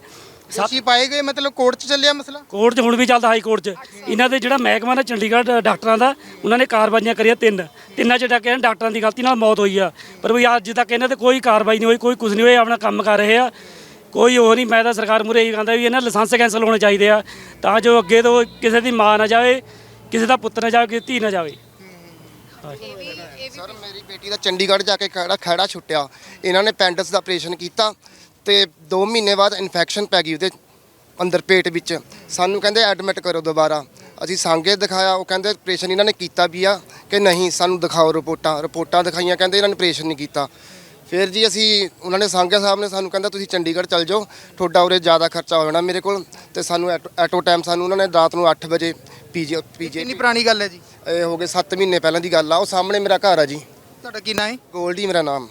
ਸੱਤ ਦੋਸ਼ੀ ਪਾਏ ਗਏ ਮਤਲਬ ਕੋਰਟ 'ਚ ਚੱਲਿਆ ਮਸਲਾ? ਕੋਰਟ 'ਚ ਹੁਣ ਵੀ ਚੱਲਦਾ ਹਾਈ ਕੋਰਟ 'ਚ। ਇਹਨਾਂ ਦੇ ਜਿਹੜਾ ਮਹਿਕਮਾ ਨਾ ਚੰਡੀਗੜ੍ਹ ਡਾਕਟਰਾਂ ਦਾ ਉਹਨਾਂ ਨੇ ਕਾਰਵਾਈਆਂ ਕਰੀਆਂ ਤਿੰਨ। ਤਿੰਨਾਂ 'ਚ ਡਾਕੇ ਡਾਕਟਰਾਂ ਦੀ ਗਲਤੀ ਨਾਲ ਮੌਤ ਹੋਈ ਆ। ਪਰ ਵੀ ਅੱਜ ਤੱਕ ਇਹਨਾਂ ਤੇ ਕੋਈ ਕਾਰਵਾਈ ਨਹੀਂ ਹੋਈ ਕੋਈ ਕੁਝ ਨਹੀਂ ਹੋਇਆ ਆਪਣਾ ਕੰਮ ਕਰ ਰਹੇ ਆ। ਕੋਈ ਉਹ ਨਹੀਂ, ਮੈਂ ਤਾਂ ਸਰਕਾਰ ਮੁਰੇ ਇਹ ਕਹਿੰਦਾ ਵੀ ਇਹਨਾਂ ਲਾਇਸੈਂਸ ਕੈਂਸਲ ਹੋਣੇ ਚਾਹੀਦੇ ਆ, ਤਾਂ ਜੋ ਅੱਗੇ ਤੋਂ ਕਿਸੇ ਦੀ ਮਾਂ ਨਾ ਜਾਵੇ, ਕਿਸੇ ਦਾ ਪੁੱਤ ਨਾ ਜਾਵੇ, ਕਿਸੇ ਧੀ ਨਾ ਜਾਵੇ। ਸਰ, ਮੇਰੀ ਬੇਟੀ ਦਾ ਚੰਡੀਗੜ੍ਹ ਜਾ ਕੇ ਖੜਾ ਖੜਾ ਛੁੱਟਿਆ। ਇਹਨਾਂ ਨੇ ਪੈਂਡਸ ਦਾ ਆਪਰੇਸ਼ਨ ਕੀਤਾ ਤੇ 2 ਮਹੀਨੇ ਬਾਅਦ ਇਨਫੈਕਸ਼ਨ ਪੈ ਗਈ ਉਹਦੇ ਅੰਦਰ ਪੇਟ ਵਿੱਚ। ਸਾਨੂੰ ਕਹਿੰਦੇ ਐਡਮਿਟ ਕਰੋ ਦੁਬਾਰਾ। ਅਸੀਂ ਸਾਂਗੇ ਦਿਖਾਇਆ, ਉਹ ਕਹਿੰਦੇ ਆਪਰੇਸ਼ਨ ਇਹਨਾਂ ਨੇ ਕੀਤਾ ਵੀ ਆ ਕਿ ਨਹੀਂ, ਸਾਨੂੰ ਦਿਖਾਓ ਰਿਪੋਰਟਾਂ। ਰਿਪੋਰਟਾਂ ਦਿਖਾਈਆਂ, ਕਹਿੰਦੇ ਇਹਨਾਂ ਨੇ ਆਪਰੇਸ਼ਨ ਨਹੀਂ ਕੀਤਾ। ਫਿਰ ਜੀ ਅਸੀਂ ਉਹਨਾਂ ਨੇ ਸਾਂਗੇ ਸਾਹਿਬ ਨੇ ਸਾਨੂੰ ਕਹਿੰਦਾ ਤੁਸੀਂ ਚੰਡੀਗੜ੍ਹ ਚੱਲ ਜਾਓ ਤੁਹਾਡਾ ਉਰੇ ਜ਼ਿਆਦਾ ਖਰਚਾ ਹੋ ਜਾਣਾ ਮੇਰੇ ਕੋਲ ਤੇ ਸਾਨੂੰ ਐਟੋ- ਐਟੋ ਟਾਈਮ ਸਾਨੂੰ ਉਹਨਾਂ ਨੇ ਰਾਤ ਨੂੰ 8 ਵਜੇ ਪੀਜੀ ਪੀਜੀ ਕਿੰਨੀ ਪੁਰਾਣੀ ਗੱਲ ਹੈ ਜੀ? ਇਹ ਹੋ ਗਏ 7 ਮਹੀਨੇ ਪਹਿਲਾਂ ਦੀ ਗੱਲ ਆ ਉਹ ਸਾਹਮਣੇ ਮੇਰਾ ਘਰ ਆ ਜੀ। ਤੁਹਾਡਾ ਕੀ ਨਾਂ ਹੈ? ਗੋਲਡੀ ਮੇਰਾ ਨਾਮ।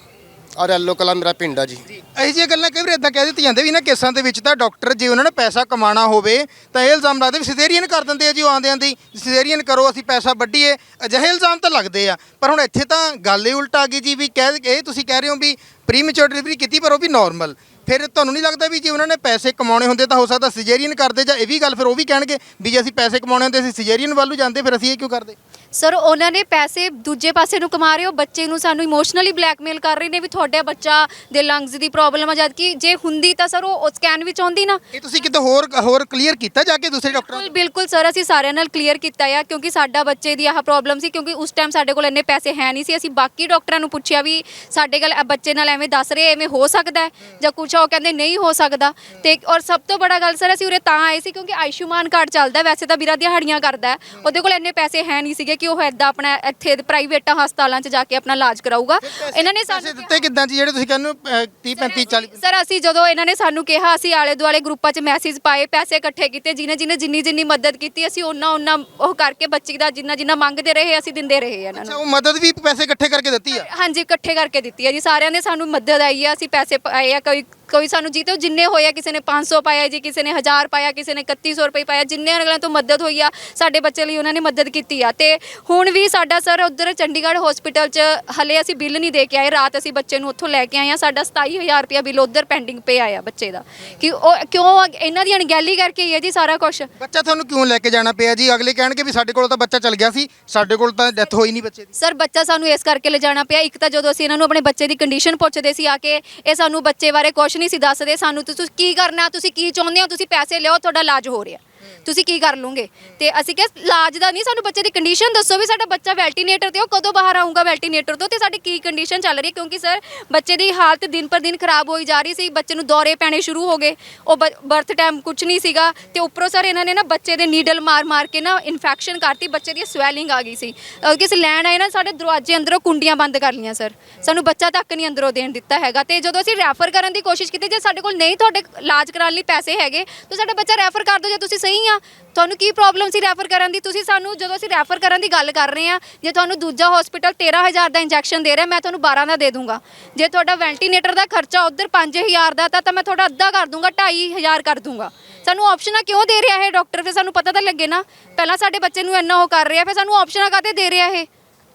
ਔਰ ਐਲੋ ਕਲਾ ਮੇਰਾ ਪਿੰਡ ਆ ਜੀ। ਇਹੋ ਜਿਹੀਆਂ ਗੱਲਾਂ ਕਈ ਵਾਰ ਇਦਾਂ ਕਹਿ ਦਿੱਤੀਆਂ ਜਾਂਦੇ ਵੀ ਇਹਨਾਂ ਕੇਸਾਂ ਦੇ ਵਿੱਚ ਤਾਂ ਡਾਕਟਰ ਜੇ ਉਹਨਾਂ ਨੇ ਪੈਸਾ ਕਮਾਉਣਾ ਹੋਵੇ, ਤਾਂ ਇਹ ਇਲਜ਼ਾਮ ਲਾਦੇ ਵੀ ਸਿਜ਼ੇਰੀਅਨ ਕਰ ਦਿੰਦੇ ਆ ਜੀ ਉਹ ਆਂਦੇ ਆਂਦੀ ਸਿਜ਼ੇਰੀਅਨ ਕਰੋ, ਅਸੀਂ ਪੈਸਾ ਵੱਢੀਏ। ਅਜਿਹੇ ਇਲਜ਼ਾਮ ਤਾਂ ਲੱਗਦੇ ਆ। ਪਰ ਹੁਣ ਇੱਥੇ ਤਾਂ ਗੱਲ ਹੀ ਉਲਟਾ ਆ ਗਈ ਜੀ ਵੀ ਕਹਿ ਇਹ ਤੁਸੀਂ ਕਹਿ ਰਹੇ ਹੋ ਵੀ ਪ੍ਰੀਮੈਚੁਰ ਡਿਲੀਵਰੀ ਕੀਤੀ ਪਰ ਉਹ ਵੀ ਨਾਰਮਲ ਫਿਰ ਤੁਹਾਨੂੰ ਨਹੀਂ ਲੱਗਦਾ ਵੀ ਜੇ ਉਹਨਾਂ ਨੇ ਪੈਸੇ ਕਮਾਉਣੇ ਹੁੰਦੇ ਤਾਂ ਹੋ ਸਕਦਾ ਸਿਜ਼ੇਰੀਅਨ ਕਰਦੇ ਜਾਂ ਇਹ ਵੀ ਗੱਲ ਫਿਰ ਉਹ ਵੀ ਕਹਿਣਗੇ ਵੀ ਜੇ ਅਸੀਂ ਪੈਸੇ ਕਮਾਉਣੇ ਹੁੰਦੇ ਅਸੀਂ ਸਿਜ਼ੇਰੀਅਨ ਵੱਲ ਨੂੰ ਜਾਂਦੇ ਫਿਰ ਅਸੀਂ ਇਹ ਕਿਉਂ ਕਰਦੇ? ਸਰ ਉਹਨਾਂ ਨੇ ਪੈਸੇ ਦੂਜੇ ਪਾਸੇ ਨੂੰ ਕਮਾ ਰਹੇ ਹੋ ਬੱਚੇ ਨੂੰ ਸਾਨੂੰ ਇਮੋਸ਼ਨਲੀ ਬਲੈਕਮੇਲ ਕਰ ਰਹੇ ਨੇ ਵੀ ਤੁਹਾਡੇ ਬੱਚਾ ਦੇ ਲੰਗਸ ਦੀ ਪ੍ਰੋਬਲਮ ਆ ਜਦ ਕਿ ਜੇ ਹੁੰਦੀ ਤਾਂ ਸਰ ਉਹ ਸਕੈਨ ਵਿੱਚ ਆਉਂਦੀ ਨਾ। ਇਹ ਤੁਸੀਂ ਕਿਤੇ ਹੋਰ ਹੋਰ ਕਲੀਅਰ ਕੀਤਾ ਜਾ ਕੇ ਦੂਸਰੇ ਡਾਕਟਰਾਂ ਬਿਲਕੁਲ ਬਿਲਕੁਲ ਸਰ ਅਸੀਂ ਸਾਰਿਆਂ ਨਾਲ ਕਲੀਅਰ ਕੀਤਾ ਆ ਕਿਉਂਕਿ ਸਾਡਾ ਬੱਚੇ ਦੀ ਆਹ ਪ੍ਰੋਬਲਮ ਸੀ ਕਿਉਂਕਿ ਉਸ ਟਾਈਮ ਸਾਡੇ ਕੋਲ ਇੰਨੇ ਪੈਸੇ ਹੈ ਨਹੀਂ ਸੀ। ਅਸੀਂ ਬਾਕੀ ਡਾਕਟਰਾਂ ਨੂੰ ਪੁੱਛਿਆ ਵੀ ਸਾਡੇ ਕੋਲ ਇਹ ਬੱਚੇ ਨਾਲ ਐਵੇਂ ਦੱਸ ਰਹੇ ਐਵੇਂ ਹੋ ਸਕਦਾ ਹੈ ਜਾਂ ਕੁਛ ਉਹ ਕਹਿੰਦੇ ਨਹੀਂ ਹੋ ਸਕਦਾ। ਤੇ ਔਰ ਸਭ ਤੋਂ ਬੜਾ ਗੱਲ ਸਰ ਅਸੀਂ ਉਰੇ ਤਾਂ ਆਏ ਸੀ ਕਿਉਂਕਿ ਆਯੁਸ਼ਮਾਨ ਕਾਰਡ ਚੱਲਦਾ ਵੈਸੇ ਤਾਂ ਵੀਰਾ ਦਿਹਾੜੀਆਂ ਕਰਦਾ। ਉਹਦੇ ਕੋਲ ਇੰਨੇ ਪੈਸੇ ਹੈ ਨਹੀਂ ਸੀਗੇ ਕਿ ਉਹ ਐਦਾਂ ਆਪਣਾ ਇੱਥੇ ਪ੍ਰਾਈਵੇਟ ਹਸਪਤਾਲਾਂ 'ਚ ਜਾ ਕੇ ਆਪਣਾ ਇਲਾਜ ਕਰਾਊਗਾ। ਇਹਨਾਂ ਨੇ ਸਾਨੂੰ ਦਿੱਤੇ ਕਿੱਦਾਂ ਜੀ? ਜਿਹੜੇ ਤੁਸੀਂ ਕਹਿੰਦੇ ਹੋ 30 35 40 ਸਰ ਅਸੀਂ ਜਦੋਂ ਇਹਨਾਂ ਨੇ ਸਾਨੂੰ ਕਿਹਾ ਅਸੀਂ ਆਲੇ ਦੁਆਲੇ ਗਰੁੱਪਾਂ 'ਚ ਮੈਸੇਜ ਪਾਏ ਪੈਸੇ ਇਕੱਠੇ ਕੀਤੇ ਜਿਹਨੇ ਜਿਹਨੇ ਜਿੰਨੀ ਜਿੰਨੀ ਮਦਦ ਕੀਤੀ ਅਸੀਂ ਉਹਨਾਂ ਉਹਨਾਂ ਉਹ ਕਰਕੇ ਬੱਚੀ ਦਾ ਜਿੰਨਾ ਜਿੰਨਾ ਮੰਗਦੇ ਰਹੇ ਅਸੀਂ ਦਿੰਦੇ ਰਹੇ ਇਹਨਾਂ ਨੂੰ। ਉਹ ਮਦਦ ਵੀ ਪੈਸੇ ਇਕੱਠੇ ਕਰਕੇ ਦਿੱਤੀ ਆ? ਹਾਂਜੀ ਇਕੱਠੇ ਕਰਕੇ ਦਿੱਤੀ ਹੈ ਜੀ। ਸਾਰਿਆਂ ਨੇ ਸਾਨੂੰ ਮਦਦ ਆਈ ਹੈ ਅਸੀਂ ਪੈਸੇ ਪਾਏ ਆ ਕੋਈ ਕੋਈ ਸਾਨੂੰ ਜਿੱਤੇ ਜਿੰਨੇ ਹੋਏ ਆ ਕਿਸੇ ਨੇ 500 ਪਾਇਆ ਜੀ ਕਿਸੇ ਨੇ 1000 ਪਾਇਆ ਕਿਸੇ ਨੇ 3100 ਰੁਪਏ ਪਾਇਆ ਜਿੰਨੇ ਅਗਲਿਆਂ ਤੋਂ ਮਦਦ ਹੋਈ ਆ ਸਾਡੇ ਬੱਚੇ ਲਈ ਉਹਨਾਂ ਨੇ ਮਦਦ ਕੀਤੀ ਆ। ਤੇ ਹੁਣ ਵੀ ਸਾਡਾ ਸਰ ਉਧਰ ਚੰਡੀਗੜ੍ਹ ਹਸਪੀਟਲ 'ਚ ਹਲੇ ਅਸੀਂ ਬਿੱਲ ਨਹੀਂ ਦੇ ਕੇ ਆਏ ਰਾਤ ਅਸੀਂ ਬੱਚੇ ਨੂੰ ਉੱਥੋਂ ਲੈ ਕੇ ਆਏ ਆ ਸਾਡਾ 27000 ਰੁਪਇਆ ਬਿੱਲ ਉਧਰ ਪੈਂਡਿੰਗ ਪੇ ਆਇਆ ਬੱਚੇ ਦਾ। ਕਿ ਉਹ ਕਿਉਂ ਇਹਨਾਂ ਦੀ ਅਣਗਹਿਲੀ ਕਰਕੇ ਹੀ ਹੈ ਜੀ ਸਾਰਾ ਕੁਝ ਬੱਚਾ ਤੁਹਾਨੂੰ ਕਿਉਂ ਲੈ ਕੇ ਜਾਣਾ ਪਿਆ ਜੀ? ਅਗਲੇ ਕਹਿਣਗੇ ਵੀ ਸਾਡੇ ਕੋਲ ਤਾਂ ਬੱਚਾ ਚਲ ਗਿਆ ਸੀ ਸਾਡੇ ਕੋਲ ਤਾਂ ਡੈਥ ਹੋਈ ਨਹੀਂ ਬੱਚੇ ਦੀ। ਸਰ ਬੱਚਾ ਸਾਨੂੰ ਇਸ ਕਰਕੇ ਲਿਜਾਣਾ ਪਿਆ ਇੱਕ ਤਾਂ ਜਦੋਂ ਅਸੀਂ ਇਹਨਾਂ ਨੂੰ ਆਪਣੇ ਬੱਚੇ ਦੀ ਕੰਡੀਸ਼ਨ ਪੁੱਛਦੇ ਸੀ ਆ ਕੇ ਇਹ ਸਾਨੂੰ ਬੱਚੇ ਬਾਰੇ ਕੁਝ ਨਹੀਂ ਸੀ ਦੱਸਦੇ ਸਾਨੂੰ, ਤੁਸੀਂ ਕੀ ਕਰਨਾ, ਤੁਸੀਂ ਕੀ ਚਾਹੁੰਦੇ ਹੋ, ਤੁਸੀਂ ਪੈਸੇ ਲਿਓ ਤੁਹਾਡਾ ਇਲਾਜ ਹੋ ਰਿਹਾ। ਤੁਸੀਂ ਕੀ ਕਰ ਲਓਗੇ? ਤੇ ਅਸੀਂ ਕਿਹਾ, ਇਲਾਜ ਦਾ ਨਹੀਂ, ਸਾਨੂੰ ਬੱਚੇ ਦੀ ਕੰਡੀਸ਼ਨ ਦੱਸੋ ਵੀ ਸਾਡਾ ਬੱਚਾ ਵੈਲਟੀਨੇਟਰ ਤੇ ਉਹ ਕਦੋਂ ਬਾਹਰ ਆਊਗਾ ਵੈਲਟੀਨੇਟਰ ਤੋਂ ਤੇ ਸਾਡੀ ਕੀ ਕੰਡੀਸ਼ਨ ਚੱਲ ਰਹੀ ਹੈ? ਕਿਉਂਕਿ ਸਰ ਬੱਚੇ ਦੀ ਹਾਲਤ ਦਿਨ ਪਰ ਦਿਨ ਖਰਾਬ ਹੋਈ ਜਾ ਰਹੀ ਸੀ, ਬੱਚੇ ਨੂੰ ਦੌਰੇ ਪੈਣੇ ਸ਼ੁਰੂ ਹੋ ਗਏ। ਉਹ ਬਰਥ ਟਾਈਮ ਕੁਝ ਨਹੀਂ ਸੀਗਾ ਤੇ ਉੱਪਰੋਂ ਸਰ ਇਹਨਾਂ ਨੇ ਨਾ ਬੱਚੇ ਦੇ ਨੀਡਲ ਮਾਰ ਮਾਰ ਕੇ ਨਾ ਇਨਫੈਕਸ਼ਨ ਕਰਤੀ, ਬੱਚੇ ਦੀ ਸਵੈਲਿੰਗ ਆ ਗਈ ਸੀ। ਅਹ ਲੈਣ ਆਏ ਨਾ, ਸਾਡੇ ਦਰਵਾਜ਼ੇ ਅੰਦਰੋਂ ਕੁੰਡੀਆਂ ਬੰਦ ਕਰ ਲਈਆਂ ਸਰ ਸਾਨੂੰ ਬੱਚਾ ਤੱਕ ਨਹੀਂ ਅੰਦਰੋਂ ਦੇਣ ਦਿੱਤਾ ਹੈਗਾ ਤੇ ਜਦੋਂ ਅਸੀਂ ਰੈਫਰ ਕਰਨ ਦੀ ਕੋਸ਼ਿਸ਼ ਕੀਤੀ, ਜੇ ਸਾਡੇ ਕੋਲ ਨਹੀਂ ਤੁਹਾਡੇ ਇਲਾਜ ਕਰਾਉਣ ਲਈ ਪੈਸੇ ਹੈਗੇ, ਤਾਂ ਸਾਡਾ ਬੱਚਾ ਰੈਫਰ ਕਰ ਦਿਓ, ਜੇ ਤੁਸੀਂ ਸਹੀ ਆ। ਤੁਹਾਨੂੰ ਕੀ ਪ੍ਰੋਬਲਮ ਸੀ ਰੈਫਰ ਕਰਨ ਦੀ? ਤੁਸੀਂ ਸਾਨੂੰ ਜਦੋਂ ਅਸੀਂ ਰੈਫਰ ਕਰਨ ਦੀ ਗੱਲ ਕਰ ਰਹੇ ਆ ਜੇ ਤੁਹਾਨੂੰ ਦੂਜਾ ਹਸਪੀਟਲ 13000 ਦਾ ਇੰਜੈਕਸ਼ਨ ਦੇ ਰਿਹਾ ਮੈਂ ਤੁਹਾਨੂੰ 12 ਦਾ ਦੇ ਦੂੰਗਾ। ਜੇ ਤੁਹਾਡਾ ਵੈਂਟੀਲੇਟਰ ਦਾ ਖਰਚਾ ਉਧਰ 5000 ਦਾ ਤਾਂ ਤਾਂ ਮੈਂ ਤੁਹਾਡਾ ਅੱਧਾ ਕਰ ਦੂੰਗਾ 2500 ਕਰ ਦੂੰਗਾ। ਸਾਨੂੰ ਆਪਸ਼ਨਾਂ ਕਿਉਂ ਦੇ ਰਿਹਾ ਇਹ ਡਾਕਟਰ ਫਿਰ ਸਾਨੂੰ ਪਤਾ ਤਾਂ ਲੱਗੇ ਨਾ। ਪਹਿਲਾਂ ਸਾਡੇ ਬੱਚੇ ਨੂੰ ਇੰਨਾ ਉਹ ਕਰ ਰਿਹਾ ਫਿਰ ਸਾਨੂੰ ਆਪਸ਼ਨਾਂ ਕਾਤੇ ਦੇ ਰਿਹਾ ਇਹ?